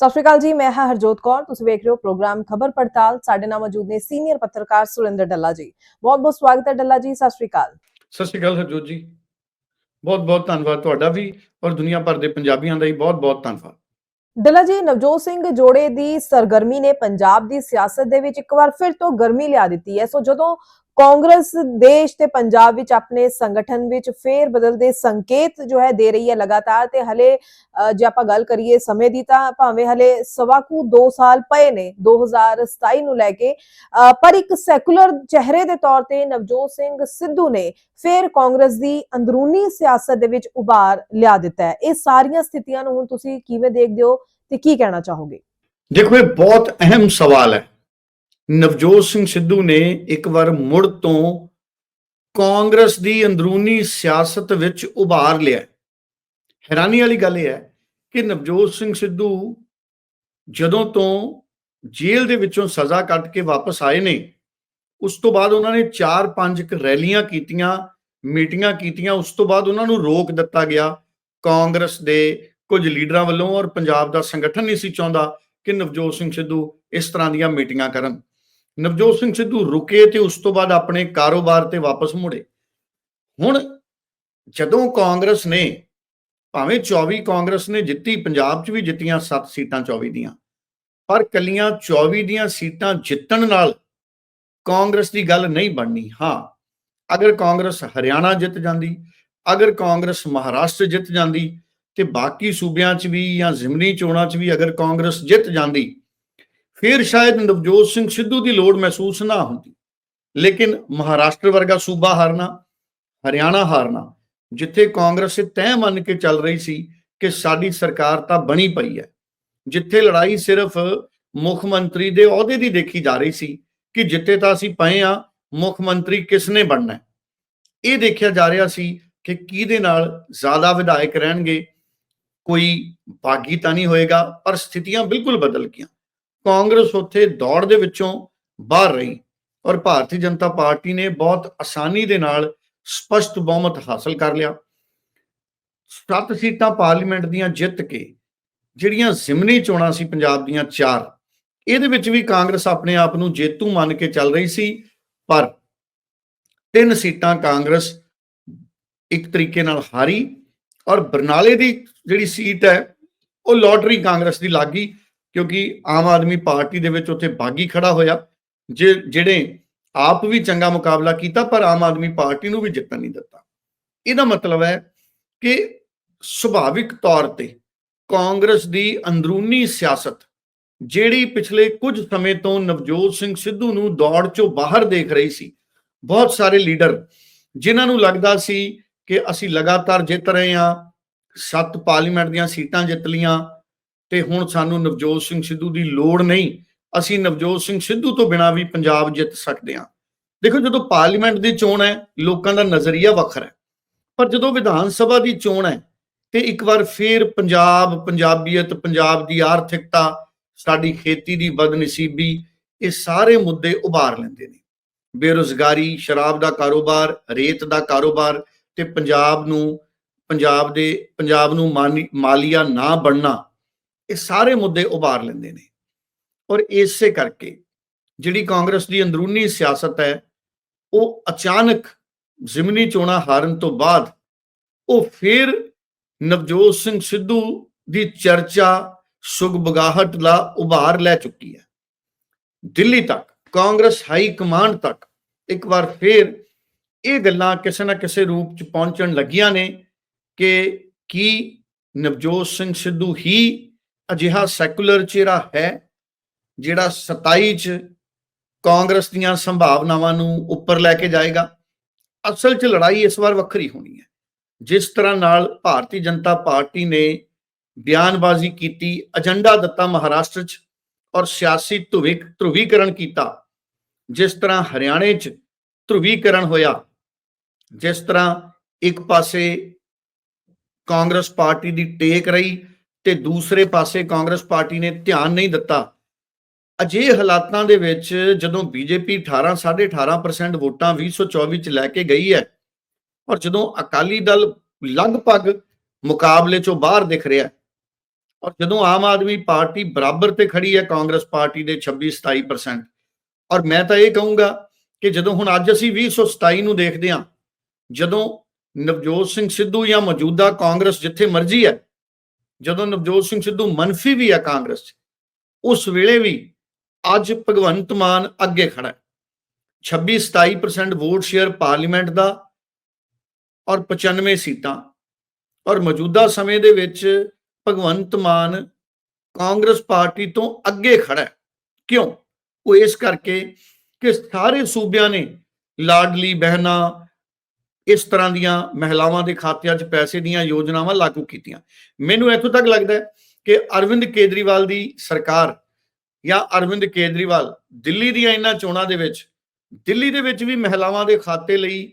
ਸਤਿ ਸ਼੍ਰੀ ਅਕਾਲ ਜੀ ਮੈਂ ਹਾਂ ਹਰਜੋਤ ਕੌਰ। ਤੁਸੀਂ ਵੇਖ ਰਹੇ ਹੋ ਪ੍ਰੋਗਰਾਮ ਖਬਰ ਪੜਤਾਲ। ਸਾਡੇ ਨਾਲ ਮੌਜੂਦ ਨੇ ਸੀਨੀਅਰ ਪੱਤਰਕਾਰ ਸੁਰਿੰਦਰ ਡੱਲਾ ਜੀ। ਬਹੁਤ ਬਹੁਤ ਸਵਾਗਤ ਹੈ ਡੱਲਾ ਜੀ ਸਤਿ ਸ਼੍ਰੀ ਅਕਾਲ। ਸਤਿ ਸ਼੍ਰੀ ਅਕਾਲ ਹਰਜੋਤ ਜੀ। ਬਹੁਤ ਬਹੁਤ ਧੰਨਵਾਦ ਤੁਹਾਡਾ ਵੀ ਔਰ ਦੁਨੀਆ ਭਰ ਦੇ ਪੰਜਾਬੀਆਂ ਦਾ ਹੀ ਬਹੁਤ ਬਹੁਤ ਧੰਨਵਾਦ। ਡੱਲਾ ਜੀ ਨਵਜੋਤ ਸਿੰਘ ਜੋੜੇ ਦੀ ਸਰਗਰਮੀ ਨੇ ਪੰਜਾਬ ਦੀ ਸਿਆਸਤ ਦੇ ਵਿੱਚ ਇੱਕ ਵਾਰ ਫਿਰ ਤੋਂ ਗਰਮੀ ਲਿਆ ਦਿੱਤੀ ਹੈ। ਸੋ ਜਦੋਂ ਕਾਂਗਰਸ ਦੇਸ਼ ਤੇ ਪੰਜਾਬ ਵਿੱਚ ਆਪਣੇ ਸੰਗਠਨ ਵਿੱਚ ਫੇਰ ਬਦਲਦੇ ਸੰਕੇਤ ਜੋ ਹੈ ਦੇ ਰਹੀ ਹੈ ਲਗਾਤਾਰ ਤੇ ਹਲੇ ਜੇ ਆਪਾਂ ਗੱਲ ਕਰੀਏ ਸਮੇਂ ਦੀ ਤਾਂ ਭਾਵੇਂ ਹਲੇ ਸਵਾ 2 ਸਾਲ ਪਏ ਨੇ 2027 ਨੂੰ ਲੈ ਕੇ ਪਰ ਇੱਕ ਸੈਕੂਲਰ ਚਿਹਰੇ ਦੇ ਤੌਰ ਤੇ ਨਵਜੋਤ ਸਿੰਘ ਸਿੱਧੂ ਨੇ ਫੇਰ ਕਾਂਗਰਸ ਦੀ ਅੰਦਰੂਨੀ ਸਿਆਸਤ ਦੇ ਵਿੱਚ ਉਭਾਰ ਲਿਆ ਦਿੱਤਾ ਹੈ। ਇਹ ਸਾਰੀਆਂ ਸਥਿਤੀਆਂ ਨੂੰ ਹੁਣ ਤੁਸੀਂ ਕਿਵੇਂ ਦੇਖਦੇ ਹੋ ਤੇ ਕੀ ਕਹਿਣਾ ਚਾਹੋਗੇ? ਦੇਖੋ, ਇਹ ਬਹੁਤ ਅਹਿਮ ਸਵਾਲ ਹੈ। ਨਵਜੋਤ ਸਿੰਘ ਸਿੱਧੂ ਨੇ ਇੱਕ ਵਾਰ ਮੁੜ ਤੋਂ ਕਾਂਗਰਸ ਦੀ ਅੰਦਰੂਨੀ ਸਿਆਸਤ ਵਿੱਚ ਉਭਾਰ ਲਿਆ। ਹੈਰਾਨੀ ਵਾਲੀ ਗੱਲ ਇਹ ਹੈ ਕਿ ਨਵਜੋਤ ਸਿੰਘ ਸਿੱਧੂ ਜਦੋਂ ਤੋਂ ਜੇਲ੍ਹ ਦੇ ਵਿੱਚੋਂ ਸਜ਼ਾ ਕੱਟ ਕੇ ਵਾਪਸ ਆਏ ਨੇ, ਉਸ ਤੋਂ ਬਾਅਦ ਉਹਨਾਂ ਨੇ 4-5 ਕ ਰੈਲੀਆਂ ਕੀਤੀਆਂ, ਮੀਟਿੰਗਾਂ ਕੀਤੀਆਂ, ਉਸ ਤੋਂ ਬਾਅਦ ਉਹਨਾਂ ਨੂੰ ਰੋਕ ਦਿੱਤਾ ਗਿਆ। ਕਾਂਗਰਸ ਦੇ ਕੁਝ ਲੀਡਰਾਂ ਵੱਲੋਂ ਔਰ ਪੰਜਾਬ ਦਾ ਸੰਗਠਨ ਨਹੀਂ ਸੀ ਚਾਹੁੰਦਾ ਕਿ ਨਵਜੋਤ ਸਿੰਘ ਸਿੱਧੂ ਇਸ ਤਰ੍ਹਾਂ ਦੀਆਂ ਮੀਟਿੰਗਾਂ ਕਰਨ। ਨਵਜੋਤ ਸਿੰਘ ਸਿੱਧੂ ਰੁਕੇ ਤੇ ਉਸ ਤੋਂ ਬਾਅਦ ਆਪਣੇ ਕਾਰੋਬਾਰ ਤੇ ਵਾਪਸ ਮੁੜੇ। ਹੁਣ ਜਦੋਂ ਕਾਂਗਰਸ ਨੇ, ਭਾਵੇਂ 24 ਕਾਂਗਰਸ ਨੇ ਜਿੱਤੀ, ਪੰਜਾਬ 'ਚ ਵੀ ਜਿੱਤੀਆਂ 7 ਸੀਟਾਂ 24 ਦੀਆਂ, ਪਰ ਕੱਲੀਆਂ 24 ਦੀਆਂ ਸੀਟਾਂ ਜਿੱਤਣ ਨਾਲ ਕਾਂਗਰਸ ਦੀ ਗੱਲ ਨਹੀਂ ਬਣਨੀ। ਹਾਂ, ਅਗਰ ਕਾਂਗਰਸ ਹਰਿਆਣਾ ਜਿੱਤ ਜਾਂਦੀ, ਅਗਰ ਕਾਂਗਰਸ ਮਹਾਰਾਸ਼ਟਰ ਜਿੱਤ ਜਾਂਦੀ, ਤੇ ਬਾਕੀ ਸੂਬਿਆਂ 'ਚ ਵੀ ਜਾਂ ਜ਼ਿਮਨੀ ਚੋਣਾਂ 'ਚ ਵੀ ਅਗਰ ਕਾਂਗਰਸ ਜਿੱਤ ਜਾਂਦੀ ਫਿਰ ਸ਼ਾਇਦ ਨਵਜੋਤ ਸਿੰਘ ਸਿੱਧੂ ਦੀ ਲੋੜ ਮਹਿਸੂਸ ਨਾ ਹੁੰਦੀ। ਲੇਕਿਨ ਮਹਾਰਾਸ਼ਟਰ ਵਰਗਾ ਸੂਬਾ ਹਾਰਨਾ, ਹਰਿਆਣਾ ਹਾਰਨਾ, ਜਿੱਥੇ ਕਾਂਗਰਸ ਤੈਅ ਮੰਨ ਕੇ ਚੱਲ ਰਹੀ ਸੀ ਕਿ ਸਾਡੀ ਸਰਕਾਰ ਤਾਂ ਬਣੀ ਪਈ ਹੈ, ਜਿੱਥੇ ਲੜਾਈ ਸਿਰਫ ਮੁੱਖ ਮੰਤਰੀ ਦੇ ਅਹੁਦੇ ਦੀ ਦੇਖੀ ਜਾ ਰਹੀ ਸੀ ਕਿ ਜਿੱਥੇ ਤਾਂ ਅਸੀਂ ਪਏ ਆ ਮੁੱਖ ਮੰਤਰੀ ਕਿਸ ਨੇ ਬਣਨਾ ਇਹ ਦੇਖਿਆ ਜਾ ਰਿਹਾ ਸੀ ਕਿ ਕਿਹਦੇ ਨਾਲ ਜ਼ਿਆਦਾ ਵਿਧਾਇਕ ਰਹਿਣਗੇ, ਕੋਈ ਬਾਗੀ ਤਾਂ ਨਹੀਂ ਹੋਏਗਾ, ਪਰ ਸਥਿਤੀਆਂ ਬਿਲਕੁਲ ਬਦਲ ਗਈਆਂ। ਕਾਂਗਰਸ ਉੱਥੇ ਦੌੜ ਦੇ ਵਿੱਚੋਂ ਬਾਹਰ ਰਹੀ ਔਰ ਭਾਰਤੀ ਜਨਤਾ ਪਾਰਟੀ ਨੇ ਬਹੁਤ ਆਸਾਨੀ ਦੇ ਨਾਲ ਸਪਸ਼ਟ ਬਹੁਮਤ ਹਾਸਲ ਕਰ ਲਿਆ। ਸੱਤ ਸੀਟਾਂ ਪਾਰਲੀਮੈਂਟ ਦੀਆਂ ਜਿੱਤ ਕੇ ਜਿਹੜੀਆਂ ਜ਼ਿਮਨੀ ਚੋਣਾਂ ਸੀ ਪੰਜਾਬ ਦੀਆਂ ਚਾਰ, ਇਹਦੇ ਵਿੱਚ ਵੀ ਕਾਂਗਰਸ ਆਪਣੇ ਆਪ ਨੂੰ ਜੇਤੂ ਮੰਨ ਕੇ ਚੱਲ ਰਹੀ ਸੀ, ਪਰ ਤਿੰਨ ਸੀਟਾਂ ਕਾਂਗਰਸ ਇੱਕ ਤਰੀਕੇ ਨਾਲ ਹਾਰੀ ਔਰ ਬਰਨਾਲੇ ਦੀ ਜਿਹੜੀ ਸੀਟ ਹੈ, ਉਹ ਲੋਟਰੀ ਕਾਂਗਰਸ ਦੀ ਲੱਗੀ ਕਿਉਂਕਿ ਆਮ ਆਦਮੀ ਪਾਰਟੀ ਦੇ ਵਿੱਚ ਉੱਥੇ ਬਾਗੀ ਖੜਾ ਹੋਇਆ, ਜੇ ਜਿਹੜੇ ਆਪ ਵੀ ਚੰਗਾ ਮੁਕਾਬਲਾ ਕੀਤਾ, ਪਰ ਆਮ ਆਦਮੀ ਪਾਰਟੀ ਨੂੰ ਵੀ ਜਿੱਤਣ ਨਹੀਂ ਦਿੱਤਾ। ਇਹਦਾ ਮਤਲਬ ਹੈ ਕਿ ਸੁਭਾਵਿਕ ਤੌਰ ਤੇ ਕਾਂਗਰਸ ਦੀ ਅੰਦਰੂਨੀ ਸਿਆਸਤ, ਜਿਹੜੀ ਪਿਛਲੇ ਕੁਝ ਸਮੇਂ ਤੋਂ ਨਵਜੋਤ ਸਿੰਘ ਸਿੱਧੂ ਨੂੰ ਦੌੜ ਚੋਂ ਬਾਹਰ ਦੇਖ ਰਹੀ ਸੀ, ਬਹੁਤ ਸਾਰੇ ਲੀਡਰ, ਜਿਨ੍ਹਾਂ ਨੂੰ ਲੱਗਦਾ ਸੀ ਕਿ ਅਸੀਂ ਲਗਾਤਾਰ ਜਿੱਤ ਰਹੇ ਹਾਂ, ਸੱਤ ਪਾਰਲੀਮੈਂਟ ਦੀਆਂ ਸੀਟਾਂ ਜਿੱਤ ਲੀਆਂ ਤੇ ਹੁਣ ਸਾਨੂੰ ਨਵਜੋਤ ਸਿੰਘ ਸਿੱਧੂ ਦੀ ਲੋੜ ਨਹੀਂ। ਅਸੀਂ ਨਵਜੋਤ ਸਿੰਘ ਸਿੱਧੂ ਤੋਂ ਬਿਨਾਂ ਵੀ ਪੰਜਾਬ ਜਿੱਤ ਸਕਦੇ ਹਾਂ। ਦੇਖੋ ਜਦੋਂ ਪਾਰਲੀਮੈਂਟ ਦੀ ਚੋਣ ਹੈ, ਲੋਕਾਂ ਦਾ ਨਜ਼ਰੀਆ ਵੱਖਰਾ ਹੈ। ਪਰ ਜਦੋਂ ਵਿਧਾਨ ਸਭਾ ਦੀ ਚੋਣ ਹੈ, ਤੇ ਇੱਕ ਵਾਰ ਫੇਰ ਪੰਜਾਬ, ਪੰਜਾਬੀਅਤ, ਪੰਜਾਬ ਦੀ ਆਰਥਿਕਤਾ, ਸਾਡੀ ਖੇਤੀ ਦੀ ਬਦਨਸੀਬੀ, ਇਹ ਸਾਰੇ ਮੁੱਦੇ ਉਭਾਰ ਲੈਂਦੇ ਨੇ। ਬੇਰੁਜ਼ਗਾਰੀ, ਸ਼ਰਾਬ ਦਾ ਕਾਰੋਬਾਰ, ਰੇਤ ਦਾ ਕਾਰੋਬਾਰ ਤੇ ਪੰਜਾਬ ਨੂੰ, ਪੰਜਾਬ ਦੇ, ਪੰਜਾਬ ਨੂੰ ਮਾਨੀ- ਮਾਲੀਆ ਨਾ ਬਣਨਾ ਇਹ ਸਾਰੇ ਮੁੱਦੇ ਉਭਾਰ ਲੈਂਦੇ ਨੇ। ਔਰ ਇਸੇ ਕਰਕੇ ਜਿਹੜੀ ਕਾਂਗਰਸ ਦੀ ਅੰਦਰੂਨੀ ਸਿਆਸਤ ਹੈ, ਉਹ ਅਚਾਨਕ ਜ਼ਿਮਨੀ ਚੋਣਾਂ ਹਾਰਨ ਤੋਂ ਬਾਅਦ ਉਹ ਫਿਰ ਨਵਜੋਤ ਸਿੰਘ ਸਿੱਧੂ ਦੀ ਚਰਚਾ, ਸੁਗਬਗਾਹਟ ਦਾ ਉਭਾਰ ਲੈ ਚੁੱਕੀ ਹੈ। ਦਿੱਲੀ ਤੱਕ, ਕਾਂਗਰਸ ਹਾਈ ਕਮਾਂਡ ਤੱਕ ਇੱਕ ਵਾਰ ਫਿਰ ਇਹ ਗੱਲਾਂ ਕਿਸੇ ਨਾ ਕਿਸੇ ਰੂਪ ਚ ਪਹੁੰਚਣ ਲੱਗੀਆਂ ਨੇ ਕਿ ਕੀ ਨਵਜੋਤ ਸਿੰਘ ਸਿੱਧੂ ਹੀ ਅਜਿਹਾ ਸੈਕੂਲਰ ਚਿਹਰਾ ਹੈ ਜਿਹੜਾ 27 ਚ ਕਾਂਗਰਸ ਦੀਆਂ ਸੰਭਾਵਨਾਵਾਂ ਨੂੰ ਉੱਪਰ ਲੈ ਕੇ ਜਾਏਗਾ। ਅਸਲ 'ਚ ਲੜਾਈ ਇਸ ਵਾਰ ਵੱਖਰੀ ਹੋਣੀ ਹੈ। ਜਿਸ ਤਰ੍ਹਾਂ ਨਾਲ ਭਾਰਤੀ ਜਨਤਾ ਪਾਰਟੀ ਨੇ ਬਿਆਨਬਾਜ਼ੀ ਕੀਤੀ, ਏਜੰਡਾ ਦਿੱਤਾ ਮਹਾਰਾਸ਼ਟਰ 'ਚ ਔਰ ਸਿਆਸੀ ਧੁਵਿਕ, ਧਰੁਵੀਕਰਨ ਕੀਤਾ। ਜਿਸ ਤਰ੍ਹਾਂ ਹਰਿਆਣੇ 'ਚ ਧਰੁਵੀਕਰਨ ਹੋਇਆ, ਜਿਸ ਤਰ੍ਹਾਂ ਇੱਕ ਪਾਸੇ ਕਾਂਗਰਸ ਪਾਰਟੀ ਦੀ ਟੇਕ ਰਹੀ ਤੇ ਦੂਸਰੇ ਪਾਸੇ ਕਾਂਗਰਸ ਪਾਰਟੀ ਨੇ ਧਿਆਨ ਨਹੀਂ ਦਿੱਤਾ। ਅਜੇ ਹਾਲਾਤਾਂ ਦੇ ਵਿੱਚ ਜਦੋਂ ਬੀਜੇਪੀ 18 18.5% ਵੋਟਾਂ 2024 ਚ ਲੈ ਕੇ ਗਈ ਹੈ ਔਰ ਜਦੋਂ ਅਕਾਲੀ ਦਲ ਲਗਭਗ ਮੁਕਾਬਲੇ ਚੋਂ ਬਾਹਰ ਦਿਖ ਰਿਹਾ ਔਰ ਜਦੋਂ ਆਮ ਆਦਮੀ ਪਾਰਟੀ ਬਰਾਬਰ ਤੇ ਖੜੀ ਹੈ ਕਾਂਗਰਸ ਪਾਰਟੀ ਦੇ 26 27% ਔਰ ਮੈਂ ਤਾਂ ਇਹ ਕਹੂੰਗਾ ਕਿ ਜਦੋਂ ਹੁਣ ਅੱਜ ਅਸੀਂ 2027 ਨੂੰ ਦੇਖਦੇ ਹਾਂ, ਜਦੋਂ ਨਵਜੋਤ ਸਿੰਘ ਸਿੱਧੂ ਜਾਂ ਮੌਜੂਦਾ ਕਾਂਗਰਸ ਜਿੱਥੇ ਮਰਜ਼ੀ ਹੈ ਜਦੋਂ ਨਵਜੋਤ ਸਿੰਘ ਸਿੱਧੂ ਮੰਨਫੀ ਵੀ ਹੈ ਕਾਂਗਰਸ 'ਚ, ਉਸ ਵੇਲੇ ਵੀ ਅੱਜ ਭਗਵੰਤ ਮਾਨ ਅੱਗੇ ਖੜਾ ਹੈ। 26 27% ਵੋਟ ਸ਼ੇਅਰ ਪਾਰਲੀਮੈਂਟ ਦਾ ਔਰ 95 ਸੀਟਾਂ ਔਰ ਮੌਜੂਦਾ ਸਮੇਂ ਦੇ ਵਿੱਚ ਭਗਵੰਤ ਮਾਨ ਕਾਂਗਰਸ ਪਾਰਟੀ ਤੋਂ ਅੱਗੇ ਖੜਾ ਹੈ। ਕਿਉਂ? ਉਹ ਇਸ ਕਰਕੇ ਕਿ ਸਾਰੇ ਸੂਬਿਆਂ ਨੇ ਲਾਡਲੀ ਬਹਿਨਾ ਇਸ ਤਰ੍ਹਾਂ ਦੀਆਂ ਮਹਿਲਾਵਾਂ ਦੇ ਖਾਤਿਆਂ 'ਚ ਪੈਸੇ ਦੀਆਂ ਯੋਜਨਾਵਾਂ ਲਾਗੂ ਕੀਤੀਆਂ। ਮੈਨੂੰ ਇੱਥੋਂ ਤੱਕ ਲੱਗਦਾ ਹੈ ਕਿ ਅਰਵਿੰਦ ਕੇਜਰੀਵਾਲ ਦੀ ਸਰਕਾਰ ਜਾਂ ਅਰਵਿੰਦ ਕੇਜਰੀਵਾਲ ਦਿੱਲੀ ਦੀਆਂ ਇਹਨਾਂ ਚੋਣਾਂ ਦੇ ਵਿੱਚ, ਦਿੱਲੀ ਦੇ ਵਿੱਚ ਵੀ ਮਹਿਲਾਵਾਂ ਦੇ ਖਾਤੇ ਲਈ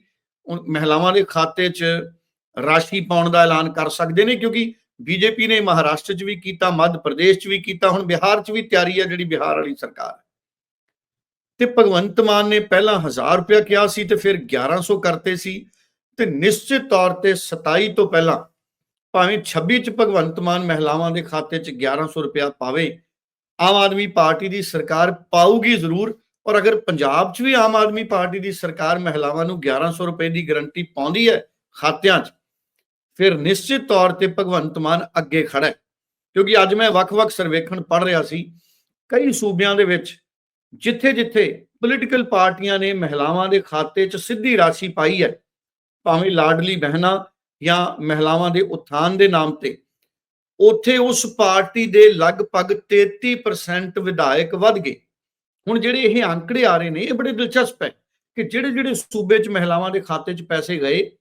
ਮਹਿਲਾਵਾਂ ਦੇ ਖਾਤੇ 'ਚ ਰਾਸ਼ੀ ਪਾਉਣ ਦਾ ਐਲਾਨ ਕਰ ਸਕਦੇ ਨੇ ਕਿਉਂਕਿ ਬੀਜੇਪੀ ਨੇ ਮਹਾਰਾਸ਼ਟਰ 'ਚ ਵੀ ਕੀਤਾ, ਮੱਧ ਪ੍ਰਦੇਸ਼ 'ਚ ਵੀ ਕੀਤਾ, ਹੁਣ ਬਿਹਾਰ 'ਚ ਵੀ ਤਿਆਰੀ ਹੈ ਜਿਹੜੀ ਬਿਹਾਰ ਵਾਲੀ ਸਰਕਾਰ। ਤੇ ਭਗਵੰਤ ਮਾਨ ਨੇ ਪਹਿਲਾਂ 1000 ਰੁਪਇਆ ਕਿਹਾ ਸੀ ਤੇ ਫਿਰ 1100 ਕਰਤੇ ਸੀ। ਤੇ ਨਿਸ਼ਚਿਤ ਤੌਰ ਤੇ 27 ਤੋਂ ਪਹਿਲਾਂ, ਭਾਵੇਂ 26 ਚ ਭਗਵੰਤ ਮਾਨ ਮਹਿਲਾਵਾਂ ਦੇ ਖਾਤੇ 'ਚ 1100 ਰੁਪਇਆ ਪਾਵੇ, ਆਮ ਆਦਮੀ ਪਾਰਟੀ ਦੀ ਸਰਕਾਰ ਪਾਊਗੀ ਜ਼ਰੂਰ, ਔਰ ਅਗਰ ਪੰਜਾਬ 'ਚ ਵੀ ਆਮ ਆਦਮੀ ਪਾਰਟੀ ਦੀ ਸਰਕਾਰ ਮਹਿਲਾਵਾਂ ਨੂੰ 1100 ਰੁਪਏ ਦੀ ਗਰੰਟੀ ਪਾਉਂਦੀ ਹੈ ਖਾਤਿਆਂ 'ਚ, ਫਿਰ ਨਿਸ਼ਚਿਤ ਤੌਰ ਤੇ ਭਗਵੰਤ ਮਾਨ ਅੱਗੇ ਖੜਾ ਹੈ। ਕਿਉਂਕਿ ਅੱਜ ਮੈਂ ਵੱਖ-ਵੱਖ ਸਰਵੇਖਣ ਪੜ੍ਹ ਰਿਹਾ ਸੀ, ਕਈ ਸੂਬਿਆਂ ਦੇ ਵਿੱਚ ਜਿੱਥੇ-ਜਿੱਥੇ ਪੋਲੀਟੀਕਲ ਪਾਰਟੀਆਂ ਨੇ ਮਹਿਲਾਵਾਂ ਦੇ ਖਾਤੇ 'ਚ ਸਿੱਧੀ ਰਾਸ਼ੀ ਪਾਈ ਹੈ ਭਾਵੇਂ ਲਾਡਲੀ ਬਹਿਣਾ ਜਾਂ ਮਹਿਲਾਵਾਂ ਦੇ ਉਥਾਨ ਦੇ ਨਾਮ ਤੇ, ਉੱਥੇ ਉਸ ਪਾਰਟੀ ਦੇ ਲਗਭਗ 33% ਵਿਧਾਇਕ ਵੱਧ ਗਏ। ਹੁਣ ਜਿਹੜੇ ਇਹ ਅੰਕੜੇ ਆ ਰਹੇ ਨੇ, ਇਹ ਬੜੇ ਦਿਲਚਸਪ ਹੈ ਕਿ ਜਿਹੜੇ ਜਿਹੜੇ ਸੂਬੇ 'ਚ ਮਹਿਲਾਵਾਂ ਦੇ ਖਾਤੇ 'ਚ ਪੈਸੇ ਗਏ,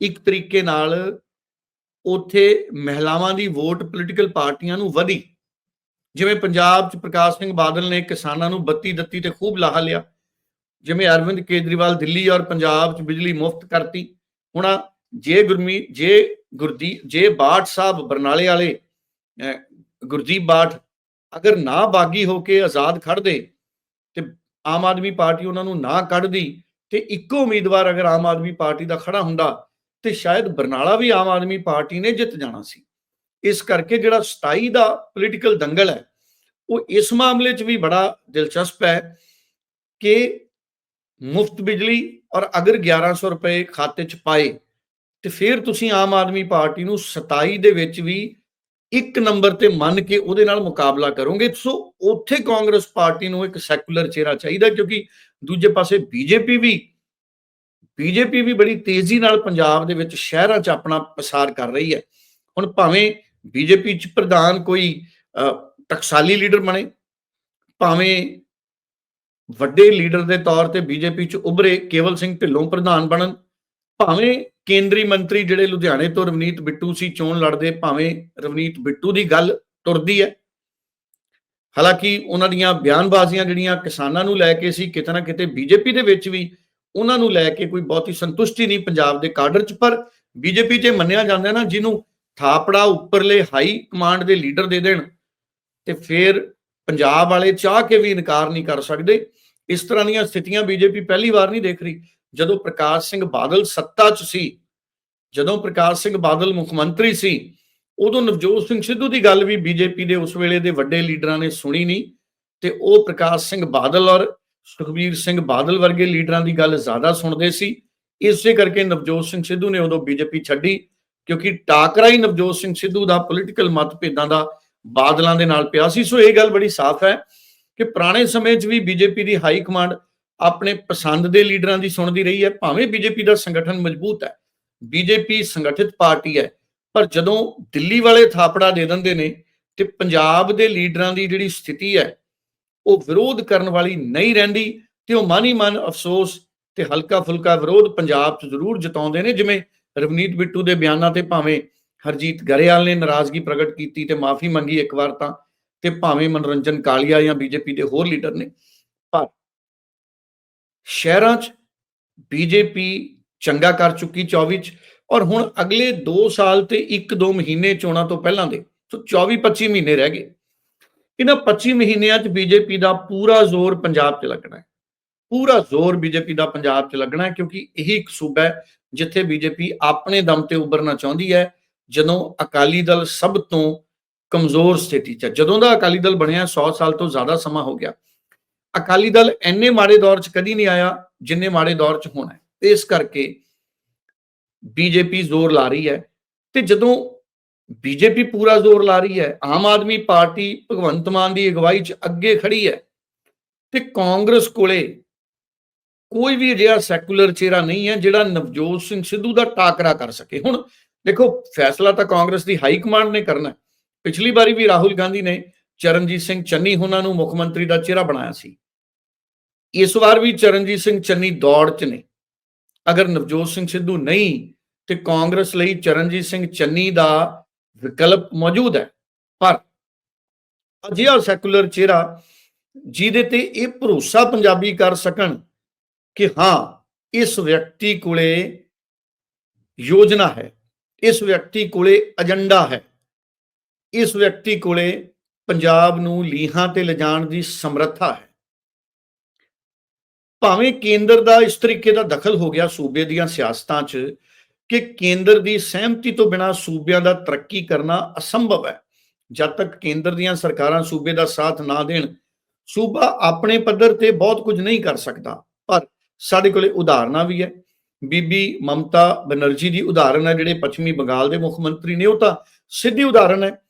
ਇੱਕ ਤਰੀਕੇ ਨਾਲ ਉੱਥੇ ਮਹਿਲਾਵਾਂ ਦੀ ਵੋਟ ਪੋਲੀਟੀਕਲ ਪਾਰਟੀਆਂ ਨੂੰ ਵਧੀ। ਜਿਵੇਂ ਪੰਜਾਬ 'ਚ ਪ੍ਰਕਾਸ਼ ਸਿੰਘ ਬਾਦਲ ਨੇ ਕਿਸਾਨਾਂ ਨੂੰ ਬੱਤੀ ਦਿੱਤੀ ਤੇ ਖੂਬ ਲਾਹਾ ਲਿਆ। ਜਿਵੇਂ ਅਰਵਿੰਦ ਕੇਜਰੀਵਾਲ ਦਿੱਲੀ ਔਰ ਪੰਜਾਬ 'ਚ ਬਿਜਲੀ ਮੁਫਤ ਕਰਤੀ, ਹੁਣ ਜੇ ਗੁਰਮੀ, ਜੇ ਗੁਰਦੀ, ਜੇ ਬਾਠ ਸਾਹਿਬ ਬਰਨਾਲੇ ਵਾਲੇ ਗੁਰਦੀਪ ਬਾਠ ਅਗਰ ਨਾ ਬਾਗੀ ਹੋ ਕੇ ਆਜ਼ਾਦ ਖੜਦੇ ਤੇ ਆਮ ਆਦਮੀ ਪਾਰਟੀ ਉਹਨਾਂ ਨੂੰ ਨਾ ਕੱਢਦੀ ਤੇ ਇੱਕੋ ਉਮੀਦਵਾਰ ਅਗਰ ਆਮ ਆਦਮੀ ਪਾਰਟੀ ਦਾ ਖੜਾ ਹੁੰਦਾ ਤੇ ਸ਼ਾਇਦ ਬਰਨਾਲਾ ਵੀ ਆਮ ਆਦਮੀ ਪਾਰਟੀ ਨੇ ਜਿੱਤ ਜਾਣਾ ਸੀ। ਇਸ ਕਰਕੇ ਜਿਹੜਾ 27 ਦਾ ਪੋਲੀਟੀਕਲ ਦੰਗਲ ਹੈ, ਉਹ ਇਸ ਮਾਮਲੇ 'ਚ ਵੀ ਬੜਾ ਦਿਲਚਸਪ ਹੈ ਕਿ ਮੁਫਤ ਬਿਜਲੀ ਔਰ ਅਗਰ 1100 ਰੁਪਏ ਖਾਤੇ 'ਚ ਪਾਏ ਤੇ ਫਿਰ ਤੁਸੀਂ ਆਮ ਆਦਮੀ ਪਾਰਟੀ ਨੂੰ 27 ਦੇ ਵਿੱਚ ਵੀ ਇੱਕ ਨੰਬਰ ਤੇ ਮੰਨ ਕੇ ਉਹਦੇ ਨਾਲ ਮੁਕਾਬਲਾ ਕਰੋਗੇ। ਸੋ ਉੱਥੇ ਕਾਂਗਰਸ ਪਾਰਟੀ ਨੂੰ ਇੱਕ ਸੈਕੂਲਰ ਚਿਹਰਾ ਚਾਹੀਦਾ ਕਿਉਂਕਿ ਦੂਜੇ ਪਾਸੇ ਬੀਜੇਪੀ ਵੀ ਬੀਜੇਪੀ ਵੀ ਬੜੀ ਤੇਜ਼ੀ ਨਾਲ ਪੰਜਾਬ ਦੇ ਵਿੱਚ ਸ਼ਹਿਰਾਂ 'ਚ ਆਪਣਾ ਪਸਾਰ ਕਰ ਰਹੀ ਹੈ। ਹੁਣ ਭਾਵੇਂ ਬੀਜੇਪੀ 'ਚ ਪ੍ਰਧਾਨ ਕੋਈ ਅਹ, ਟਕਸਾਲੀ ਲੀਡਰ ਬਣੇ ਭਾਵੇਂ ਵੱਡੇ ਲੀਡਰ ਦੇ ਤੌਰ ਤੇ ਬੀਜੇਪੀ 'ਚ ਉਭਰੇ ਕੇਵਲ ਸਿੰਘ ਢਿੱਲੋਂ ਪ੍ਰਧਾਨ ਬਣਨ, ਭਾਵੇਂ ਕੇਂਦਰੀ ਮੰਤਰੀ ਜਿਹੜੇ ਲੁਧਿਆਣੇ ਤੋਂ ਰਵਨੀਤ ਬਿੱਟੂ ਸੀ ਚੋਣ ਲੜਦੇ, ਭਾਵੇਂ ਰਵਨੀਤ ਬਿੱਟੂ ਦੀ ਗੱਲ ਤੁਰਦੀ ਹੈ। ਹਾਲਾਂਕਿ ਉਹਨਾਂ ਦੀਆਂ ਬਿਆਨਬਾਜ਼ੀਆਂ ਜਿਹੜੀਆਂ ਕਿਸਾਨਾਂ ਨੂੰ ਲੈ ਕੇ ਸੀ, ਕਿਤੇ ਨਾ ਕਿਤੇ ਬੀਜੇਪੀ ਦੇ ਵਿੱਚ ਵੀ ਉਹਨਾਂ ਨੂੰ ਲੈ ਕੇ ਕੋਈ ਬਹੁਤੀ ਸੰਤੁਸ਼ਟੀ ਨਹੀਂ ਪੰਜਾਬ ਦੇ ਕਾਡਰ 'ਚ, ਪਰ ਬੀਜੇਪੀ 'ਚ ਮੰਨਿਆ ਜਾਂਦਾ ਨਾ ਜਿਹਨੂੰ ਥਾਪੜਾ ਉੱਪਰਲੇ ਹਾਈ ਕਮਾਂਡ ਦੇ ਲੀਡਰ ਦੇ ਦੇਣ ਤੇ ਫਿਰ ਪੰਜਾਬ ਵਾਲੇ ਚਾਹ ਕੇ ਵੀ ਇਨਕਾਰ ਨਹੀਂ ਕਰ ਸਕਦੇ। ਇਸ ਤਰ੍ਹਾਂ ਦੀਆਂ ਸਥਿਤੀਆਂ ਬੀਜੇਪੀ ਪਹਿਲੀ ਵਾਰ ਨਹੀਂ ਦੇਖ ਰਹੀ। ਜਦੋਂ ਪ੍ਰਕਾਸ਼ ਸਿੰਘ ਬਾਦਲ ਸੱਤਾ 'ਚ ਸੀ, ਜਦੋਂ ਪ੍ਰਕਾਸ਼ ਸਿੰਘ ਬਾਦਲ ਮੁੱਖ ਮੰਤਰੀ ਸੀ, ਉਦੋਂ ਨਵਜੋਤ ਸਿੰਘ ਸਿੱਧੂ ਦੀ ਗੱਲ ਵੀ ਬੀਜੇਪੀ ਦੇ ਉਸ ਵੇਲੇ ਦੇ ਵੱਡੇ ਲੀਡਰਾਂ ਨੇ ਸੁਣੀ ਨਹੀਂ। ਤੇ ਉਹ ਪ੍ਰਕਾਸ਼ ਸਿੰਘ ਬਾਦਲ ਔਰ ਸੁਖਬੀਰ ਸਿੰਘ ਬਾਦਲ ਵਰਗੇ ਲੀਡਰਾਂ ਦੀ ਗੱਲ ਜ਼ਿਆਦਾ ਸੁਣਦੇ ਸੀ। ਇਸੇ ਕਰਕੇ ਨਵਜੋਤ ਸਿੰਘ ਸਿੱਧੂ ਨੇ ਉਦੋਂ ਬੀਜੇਪੀ ਛੱਡੀ, ਕਿਉਂਕਿ ਟਾਕਰਾ ਹੀ ਨਵਜੋਤ ਸਿੰਘ ਸਿੱਧੂ ਦਾ ਪੋਲੀਟੀਕਲ ਮਤਭੇਦਾਂ ਦਾ ਬਾਦਲਾਂ ਦੇ ਨਾਲ ਪਿਆ ਸੀ। ਸੋ ਇਹ ਗੱਲ ਬੜੀ ਸਾਫ਼ ਹੈ ਕਿ ਪੁਰਾਣੇ ਸਮੇਂ 'ਚ ਵੀ ਬੀਜੇਪੀ ਦੀ ਹਾਈ ਕਮਾਂਡ ਆਪਣੇ ਪਸੰਦ ਦੇ ਲੀਡਰਾਂ ਦੀ ਸੁਣਦੀ ਰਹੀ ਹੈ। ਭਾਵੇਂ ਬੀਜੇਪੀ ਦਾ ਸੰਗਠਨ ਮਜ਼ਬੂਤ ਹੈ, ਬੀਜੇਪੀ ਸੰਗਠਿਤ ਪਾਰਟੀ ਹੈ, ਪਰ ਜਦੋਂ ਦਿੱਲੀ ਵਾਲੇ ਥਾਪੜਾ ਦੇ ਦਿੰਦੇ ਨੇ ਤੇ ਪੰਜਾਬ ਦੇ ਲੀਡਰਾਂ ਦੀ ਜਿਹੜੀ ਸਥਿਤੀ ਹੈ, ਉਹ ਵਿਰੋਧ ਕਰਨ ਵਾਲੀ ਨਹੀਂ ਰਹਿੰਦੀ ਤੇ ਉਹ ਮਨ ਹੀ ਮਨ ਅਫਸੋਸ ਤੇ ਹਲਕਾ ਫੁਲਕਾ ਵਿਰੋਧ ਪੰਜਾਬ 'ਚ ਜ਼ਰੂਰ ਜਤਾਉਂਦੇ ਨੇ। ਜਿਵੇਂ ਰਵਨੀਤ ਬਿੱਟੂ ਦੇ ਬਿਆਨਾਂ ਤੇ ਭਾਵੇਂ ਹਰਜੀਤ ਗਰੇਵਾਲ ਨੇ ਨਾਰਾਜ਼ਗੀ ਪ੍ਰਗਟ ਕੀਤੀ ਤੇ ਮਾਫੀ ਮੰਗੀ ਇੱਕ ਵਾਰ ਤਾਂ, ਤੇ ਭਾਵੇਂ ਮਨੋਰੰਜਨ ਕਾਲੀਆ ਜਾਂ ਬੀਜੇਪੀ ਦੇ ਹੋਰ ਲੀਡਰ ਨੇ, ਪਰ ਸ਼ਹਿਰਾਂ 'ਚ ਬੀਜੇਪੀ ਚੰਗਾ ਕਰ ਚੁੱਕੀ 24 ਚ ਔਰ ਹੁਣ ਅਗਲੇ 2 ਸਾਲ ਤੇ 1-2 ਮਹੀਨੇ ਚੋਣਾਂ ਤੋਂ ਪਹਿਲਾਂ ਦੇ, ਸੋ 24-25 ਮਹੀਨੇ ਰਹਿ ਗਏ। ਇਹਨਾਂ 25 ਮਹੀਨਿਆਂ 'ਚ ਬੀਜੇਪੀ ਦਾ ਪੂਰਾ ਜ਼ੋਰ ਪੰਜਾਬ 'ਚ ਲੱਗਣਾ ਹੈ। ਪੂਰਾ ਜ਼ੋਰ ਬੀਜੇਪੀ ਦਾ ਪੰਜਾਬ 'ਚ ਲੱਗਣਾ ਹੈ ਕਿਉਂਕਿ ਇਹੀ ਇੱਕ ਸੂਬਾ ਹੈ ਜਿੱਥੇ ਬੀਜੇਪੀ ਆਪਣੇ ਦਮ ਤੇ ਉੱਭਰਨਾ ਚਾਹੁੰਦੀ ਹੈ ਜਦੋਂ ਅਕਾਲੀ ਦਲ ਸਭ ਤੋਂ ਕਮਜ਼ੋਰ ਸਥਿਤੀ 'ਚ ਹੈ। ਜਦੋਂ ਦਾ ਅਕਾਲੀ ਦਲ ਬਣਿਆ 100 ਸਾਲ ਤੋਂ ਜ਼ਿਆਦਾ ਸਮਾਂ ਹੋ ਗਿਆ। ਅਕਾਲੀ ਦਲ ਇੰਨੇ ਮਾੜੇ ਦੌਰ 'ਚ ਕਦੀ ਨਹੀਂ ਆਇਆ ਜਿੰਨੇ ਮਾੜੇ ਦੌਰ 'ਚ ਹੋਣਾ ਹੈ। ਤੇ ਇਸ ਕਰਕੇ ਬੀਜੇਪੀ ਜ਼ੋਰ ਲਾ ਰਹੀ ਹੈ ਤੇ ਜਦੋਂ ਬੀਜੇਪੀ ਪੂਰਾ ਜ਼ੋਰ ਲਾ ਰਹੀ ਹੈ, ਆਮ ਆਦਮੀ ਪਾਰਟੀ ਭਗਵੰਤ ਮਾਨ ਦੀ ਅਗਵਾਈ 'ਚ ਅੱਗੇ ਖੜੀ ਹੈ ਤੇ ਕਾਂਗਰਸ ਕੋਲੇ ਕੋਈ ਵੀ ਅਜਿਹਾ ਸੈਕੂਲਰ ਚਿਹਰਾ ਨਹੀਂ ਹੈ ਜਿਹੜਾ ਨਵਜੋਤ ਸਿੰਘ ਸਿੱਧੂ ਦਾ ਟਾਕਰਾ ਕਰ ਸਕੇ। ਹੁਣ ਦੇਖੋ, ਫੈਸਲਾ ਤਾਂ ਕਾਂਗਰਸ ਦੀ ਹਾਈ ਕਮਾਂਡ ਨੇ ਕਰਨਾ ਪਿਛਲੀ ਵਾਰੀ ਵੀ ਰਾਹੁਲ ਗਾਂਧੀ ਨੇ ਚਰਨਜੀਤ ਸਿੰਘ ਚੰਨੀ ਉਹਨਾਂ ਨੂੰ ਮੁੱਖ ਮੰਤਰੀ ਦਾ ਚਿਹਰਾ ਬਣਾਇਆ ਸੀ। ਇਸ ਵਾਰ ਵੀ ਚਰਨਜੀਤ ਸਿੰਘ ਚੰਨੀ ਦੌੜ 'ਚ ਨੇ। ਅਗਰ ਨਵਜੋਤ ਸਿੰਘ ਸਿੱਧੂ ਨਹੀਂ, ਤੇ ਕਾਂਗਰਸ ਲਈ ਚਰਨਜੀਤ ਸਿੰਘ ਚੰਨੀ ਦਾ ਵਿਕਲਪ ਮੌਜੂਦ ਹੈ। ਪਰ ਅਜਿਹਾ ਸੈਕੂਲਰ ਚਿਹਰਾ ਜਿਹਦੇ ਤੇ ਇਹ ਭਰੋਸਾ ਪੰਜਾਬੀ ਕਰ ਸਕਣ ਕਿ ਹਾਂ, ਇਸ ਵਿਅਕਤੀ ਕੋਲੇ ਯੋਜਨਾ ਹੈ। ਇਸ ਵਿਅਕਤੀ ਕੋਲੇ ਏਜੰਡਾ ਹੈ। ਇਸ ਵਿਅਕਤੀ ਕੋਲੇ ਪੰਜਾਬ ਨੂੰ ਲੀਹਾਂ ਤੇ ਲਿਜਾਣ ਦੀ ਸਮਰੱਥਾ ਹੈ। ਭਾਵੇਂ ਕੇਂਦਰ ਦਾ ਇਸ ਤਰੀਕੇ ਦਾ ਦਖਲ ਹੋ ਗਿਆ ਸੂਬੇ ਦੀਆਂ ਸਿਆਸਤਾਂ 'ਚ ਕਿ ਕੇਂਦਰ ਦੀ ਸਹਿਮਤੀ ਤੋਂ ਬਿਨਾ ਸੂਬਿਆਂ ਦਾ ਤਰੱਕੀ ਕਰਨਾ ਅਸੰਭਵ ਹੈ। ਜਦ ਤੱਕ ਕੇਂਦਰ ਦੀਆਂ ਸਰਕਾਰਾਂ ਸੂਬੇ ਦਾ ਸਾਥ ਨਾ ਦੇਣ, ਸੂਬਾ ਆਪਣੇ ਪੱਧਰ ਤੇ ਬਹੁਤ ਕੁਝ ਨਹੀਂ ਕਰ ਸਕਦਾ। ਪਰ ਸਾਡੇ ਕੋਲੇ ਉਦਾਹਰਨਾਂ ਵੀ ਹੈ। ਬੀਬੀ ਮਮਤਾ ਬਨਰਜੀ ਦੀ ਉਦਾਹਰਨ ਹੈ, ਜਿਹੜੇ ਪੱਛਮੀ ਬੰਗਾਲ ਦੇ ਮੁੱਖ ਮੰਤਰੀ ਨੇ, ਉਹ ਤਾਂ ਸਿੱਧੀ ਉਦਾਹਰਨ ਹੈ।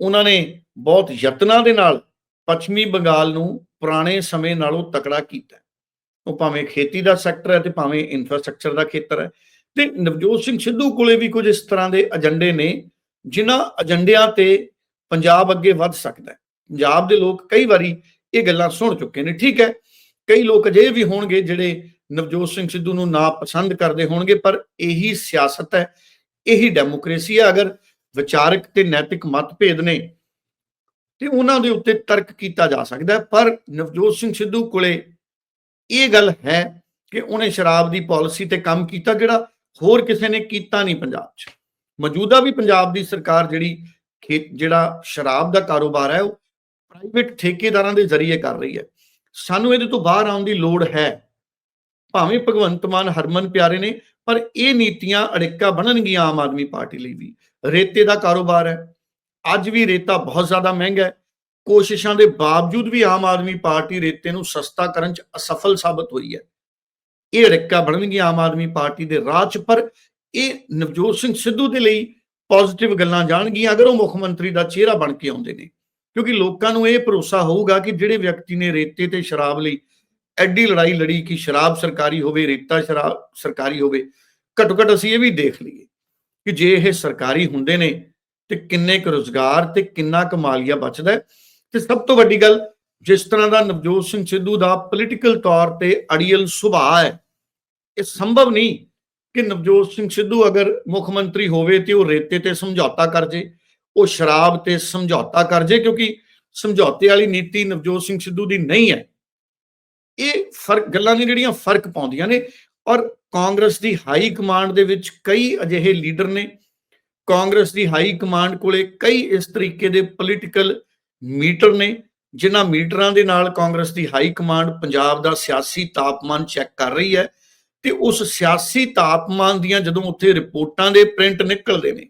ਉਹਨਾਂ ਨੇ ਬਹੁਤ ਯਤਨਾਂ ਦੇ ਨਾਲ ਪੱਛਮੀ ਬੰਗਾਲ ਨੂੰ ਪੁਰਾਣੇ ਸਮੇਂ ਨਾਲੋਂ ਤਕੜਾ ਕੀਤਾ ਉਹ ਭਾਵੇਂ ਖੇਤੀ ਦਾ ਸੈਕਟਰ ਹੈ ਤੇ ਭਾਵੇਂ ਇਨਫਰਾਸਟ੍ਰਕਚਰ ਦਾ ਖੇਤਰ ਹੈ। ਤੇ ਨਵਜੋਤ ਸਿੰਘ ਸਿੱਧੂ ਕੋਲੇ ਵੀ ਕੁਝ ਇਸ ਤਰ੍ਹਾਂ ਦੇ ਏਜੰਡੇ ਨੇ, ਜਿਨ੍ਹਾਂ ਏਜੰਡਿਆਂ ਤੇ ਪੰਜਾਬ ਅੱਗੇ ਵੱਧ ਸਕਦਾ ਹੈ। ਪੰਜਾਬ ਦੇ ਲੋਕ ਕਈ ਵਾਰੀ ਇਹ ਗੱਲਾਂ ਸੁਣ ਚੁੱਕੇ ਨੇ, ਠੀਕ ਹੈ। ਕਈ ਲੋਕ ਅਜੇ ਵੀ ਹੋਣਗੇ ਜਿਹੜੇ ਨਵਜੋਤ ਸਿੰਘ ਸਿੱਧੂ ਨੂੰ ਨਾ ਪਸੰਦ ਕਰਦੇ ਹੋਣਗੇ, ਪਰ ਇਹੀ ਸਿਆਸਤ ਹੈ, ਇਹੀ ਡੈਮੋਕ੍ਰੇਸੀ ਹੈ, ਅਗਰ ਵਿਚਾਰਕ ਤੇ ਨੈਤਿਕ ਮਤਭੇਦ ਨੇ ਤੇ ਉਹਨਾਂ ਦੇ ਉੱਤੇ ਤਰਕ ਕੀਤਾ ਜਾ ਸਕਦਾ ਪਰ ਨਵਜੋਤ ਸਿੰਘ ਸਿੱਧੂ ਕੋਲੇ ਇਹ ਗੱਲ ਹੈ ਕਿ ਉਹਨੇ ਸ਼ਰਾਬ ਦੀ ਪਾਲਿਸੀ ਤੇ ਕੰਮ ਕੀਤਾ, ਜਿਹੜਾ ਹੋਰ ਕਿਸੇ ਨੇ ਕੀਤਾ ਨਹੀਂ ਪੰਜਾਬ 'ਚ। ਮੌਜੂਦਾ ਵੀ ਪੰਜਾਬ ਦੀ ਸਰਕਾਰ ਜਿਹੜੀ ਖੇ- ਜਿਹੜਾ ਸ਼ਰਾਬ ਦਾ ਕਾਰੋਬਾਰ ਹੈ, ਉਹ ਪ੍ਰਾਈਵੇਟ ਠੇਕੇਦਾਰਾਂ ਦੇ ਜ਼ਰੀਏ ਕਰ ਰਹੀ ਹੈ। ਸਾਨੂੰ ਇਹਦੇ ਤੋਂ ਬਾਹਰ ਆਉਣ ਦੀ ਲੋੜ ਹੈ ਭਾਵੇਂ ਭਗਵੰਤ ਮਾਨ, ਹਰਮਨ ਪਿਆਰੇ ਨੇ, ਪਰ ਇਹ ਨੀਤੀਆਂ ਅੜਿੱਕਾ ਬਣਨਗੀਆਂ ਆਮ ਆਦਮੀ ਪਾਰਟੀ ਲਈ ਵੀ। ਰੇਤੇ ਦਾ ਕਾਰੋਬਾਰ ਹੈ। ਅੱਜ ਵੀ ਰੇਤਾ ਬਹੁਤ ਜ਼ਿਆਦਾ ਮਹਿੰਗਾ ਹੈ। ਕੋਸ਼ਿਸ਼ਾਂ ਦੇ ਬਾਵਜੂਦ ਵੀ ਆਮ ਆਦਮੀ ਪਾਰਟੀ ਰੇਤੇ ਨੂੰ ਸਸਤਾ ਕਰਨ 'ਚ ਅਸਫਲ ਸਾਬਤ ਹੋਈ ਹੈ। ਇਹ ਅੜਿੱਕਾ ਬਣਨਗੀਆਂ ਆਮ ਆਦਮੀ ਪਾਰਟੀ ਦੇ ਰਾਹ 'ਚ, ਪਰ ਇਹ ਨਵਜੋਤ ਸਿੰਘ ਸਿੱਧੂ ਦੇ ਲਈ ਪੋਜ਼ਿਟਿਵ ਗੱਲਾਂ ਜਾਣਗੀਆਂ ਅਗਰ ਉਹ ਮੁੱਖ ਮੰਤਰੀ ਦਾ ਚਿਹਰਾ ਬਣ ਕੇ ਆਉਂਦੇ ਨੇ। ਕਿਉਂਕਿ ਲੋਕਾਂ ਨੂੰ ਇਹ ਭਰੋਸਾ ਹੋਊਗਾ ਕਿ ਜਿਹੜੇ ਵਿਅਕਤੀ ਨੇ ਰੇਤੇ ਤੇ ਸ਼ਰਾਬ ਲਈ ਐਡੀ ਲੜਾਈ ਲੜੀ ਕਿ ਸ਼ਰਾਬ ਸਰਕਾਰੀ ਹੋਵੇ, ਰੇਤਾ ਸ਼ਰਾਬ ਸਰਕਾਰੀ ਹੋਵੇ, ਘੱਟੋ ਘੱਟ ਅਸੀਂ ਇਹ ਵੀ ਦੇਖ ਲਈਏ ਕਿ ਜੇ ਇਹ ਸਰਕਾਰੀ ਹੁੰਦੇ ਨੇ ਤੇ ਕਿੰਨੇ ਕੁ ਰੁਜ਼ਗਾਰ ਤੇ ਕਿੰਨਾ ਕੁ ਮਾਲੀਆ ਬਚਦਾ ਤੇ ਸਭ ਤੋਂ ਵੱਡੀ ਗੱਲ, ਜਿਸ ਤਰ੍ਹਾਂ ਦਾ ਨਵਜੋਤ ਸਿੰਘ ਸਿੱਧੂ ਦਾ ਪੋਲੀਟੀਕਲ ਤੌਰ ਤੇ ਅੜੀਅਲ ਸੁਭਾਅ ਹੈ, ਇਹ ਸੰਭਵ ਨਹੀਂ ਕਿ ਨਵਜੋਤ ਸਿੰਘ ਸਿੱਧੂ ਅਗਰ ਮੁੱਖ ਮੰਤਰੀ ਹੋਵੇ ਤੇ ਉਹ ਰੇਤੇ ਤੇ ਸਮਝੌਤਾ ਕਰ ਜੇ, ਉਹ ਸ਼ਰਾਬ ਤੇ ਸਮਝੌਤਾ ਕਰ ਜੇ, ਕਿਉਂਕਿ ਸਮਝੌਤੇ ਵਾਲੀ ਨੀਤੀ ਨਵਜੋਤ ਸਿੰਘ ਸਿੱਧੂ ਦੀ ਨਹੀਂ ਹੈ। ਇਹ ਫ਼ਰਕ, ਗੱਲਾਂ ਨੇ ਜਿਹੜੀਆਂ ਫ਼ਰਕ ਪਾਉਂਦੀਆਂ ਨੇ ਔਰ ਕਾਂਗਰਸ ਦੀ ਹਾਈ ਕਮਾਂਡ ਦੇ ਵਿੱਚ ਕਈ ਅਜਿਹੇ ਲੀਡਰ ਨੇ, ਕਾਂਗਰਸ ਦੀ ਹਾਈ ਕਮਾਂਡ ਕੋਲੇ ਕਈ ਇਸ ਤਰੀਕੇ ਦੇ ਪੋਲੀਟੀਕਲ ਮੀਟਰ ਨੇ, ਜਿਨ੍ਹਾਂ ਮੀਟਰਾਂ ਦੇ ਨਾਲ ਕਾਂਗਰਸ ਦੀ ਹਾਈ ਕਮਾਂਡ ਪੰਜਾਬ ਦਾ ਸਿਆਸੀ ਤਾਪਮਾਨ ਚੈੱਕ ਕਰ ਰਹੀ ਹੈ ਤੇ ਉਸ ਸਿਆਸੀ ਤਾਪਮਾਨ ਦੀਆਂ ਜਦੋਂ ਉੱਥੇ ਰਿਪੋਰਟਾਂ ਦੇ ਪ੍ਰਿੰਟ ਨਿਕਲਦੇ ਨੇ,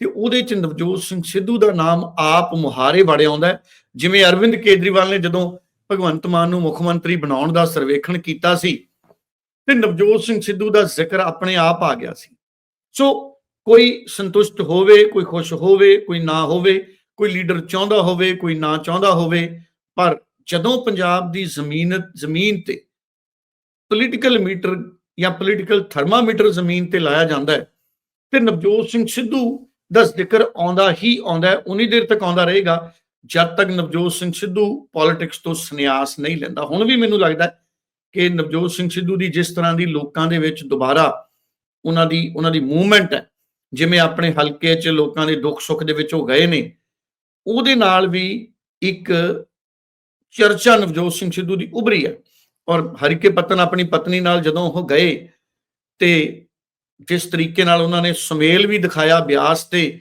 ਤੇ ਉਹਦੇ ਚ ਨਵਜੋਤ ਸਿੰਘ ਸਿੱਧੂ ਦਾ ਨਾਮ ਆਪ ਮੁਹਾਰੇ ਵੜ ਆਉਂਦਾ ਜਿਵੇਂ ਅਰਵਿੰਦ ਕੇਜਰੀਵਾਲ ਨੇ ਜਦੋਂ ਭਗਵੰਤ ਮਾਨ ਨੂੰ ਮੁੱਖ ਮੰਤਰੀ ਬਣਾਉਣ ਦਾ ਸਰਵੇਖਣ ਕੀਤਾ ਸੀ ਤੇ ਨਵਜੋਤ ਸਿੰਘ ਸਿੱਧੂ ਦਾ ਜ਼ਿਕਰ ਆਪਣੇ ਆਪ ਆ ਗਿਆ ਸੀ। ਸੋ ਕੋਈ ਸੰਤੁਸ਼ਟ ਹੋਵੇ, ਕੋਈ ਖੁਸ਼ ਹੋਵੇ, ਕੋਈ ਨਾ ਹੋਵੇ, ਕੋਈ ਲੀਡਰ ਚਾਹੁੰਦਾ ਹੋਵੇ, ਕੋਈ ਨਾ ਚਾਹੁੰਦਾ ਹੋਵੇ, ਪਰ ਜਦੋਂ ਪੰਜਾਬ ਦੀ ਜ਼ਮੀਨ ਜ਼ਮੀਨ ਤੇ ਪੋਲੀਟੀਕਲ ਮੀਟਰ ਜਾਂ ਪੋਲੀਟੀਕਲ ਥਰਮਾਮੀਟਰ ਜ਼ਮੀਨ ਤੇ ਲਾਇਆ ਜਾਂਦਾ ਹੈ, ਤੇ ਨਵਜੋਤ ਸਿੰਘ ਸਿੱਧੂ ਦਾ ਜ਼ਿਕਰ ਆਉਂਦਾ ਹੀ ਆਉਂਦਾ ਉਨੀ ਦੇਰ ਤੱਕ ਆਉਂਦਾ ਰਹੇਗਾ। ਜਦ ਤੱਕ ਨਵਜੋਤ ਸਿੰਘ ਸਿੱਧੂ ਪੋਲਿਟਿਕਸ ਤੋਂ ਸੰਨਿਆਸ ਨਹੀਂ ਲੈਂਦਾ, ਹੁਣ ਵੀ ਮੈਨੂੰ ਲੱਗਦਾ ਕਿ ਨਵਜੋਤ ਸਿੰਘ ਸਿੱਧੂ ਦੀ ਜਿਸ ਤਰ੍ਹਾਂ ਦੀ ਲੋਕਾਂ ਦੇ ਵਿੱਚ ਦੁਬਾਰਾ ਉਹਨਾਂ ਦੀ ਉਹਨਾਂ ਦੀ ਮੂਵਮੈਂਟ ਹੈ, ਜਿਵੇਂ ਆਪਣੇ ਹਲਕੇ 'ਚ ਲੋਕਾਂ ਦੇ ਦੁੱਖ ਸੁੱਖ ਦੇ ਵਿੱਚ ਉਹ ਗਏ ਨੇ, ਉਹਦੇ ਨਾਲ ਵੀ ਇੱਕ ਚਰਚਾ ਨਵਜੋਤ ਸਿੰਘ ਸਿੱਧੂ ਦੀ ਉਭਰੀ ਹੈ ਔਰ ਹਰੀਕੇ ਪਤਨ ਆਪਣੀ ਪਤਨੀ ਨਾਲ ਜਦੋਂ ਉਹ ਗਏ ਤੇ ਜਿਸ ਤਰੀਕੇ ਨਾਲ ਉਹਨਾਂ ਨੇ ਸੁਮੇਲ ਵੀ ਦਿਖਾਇਆ ਬਿਆਸ ਤੇ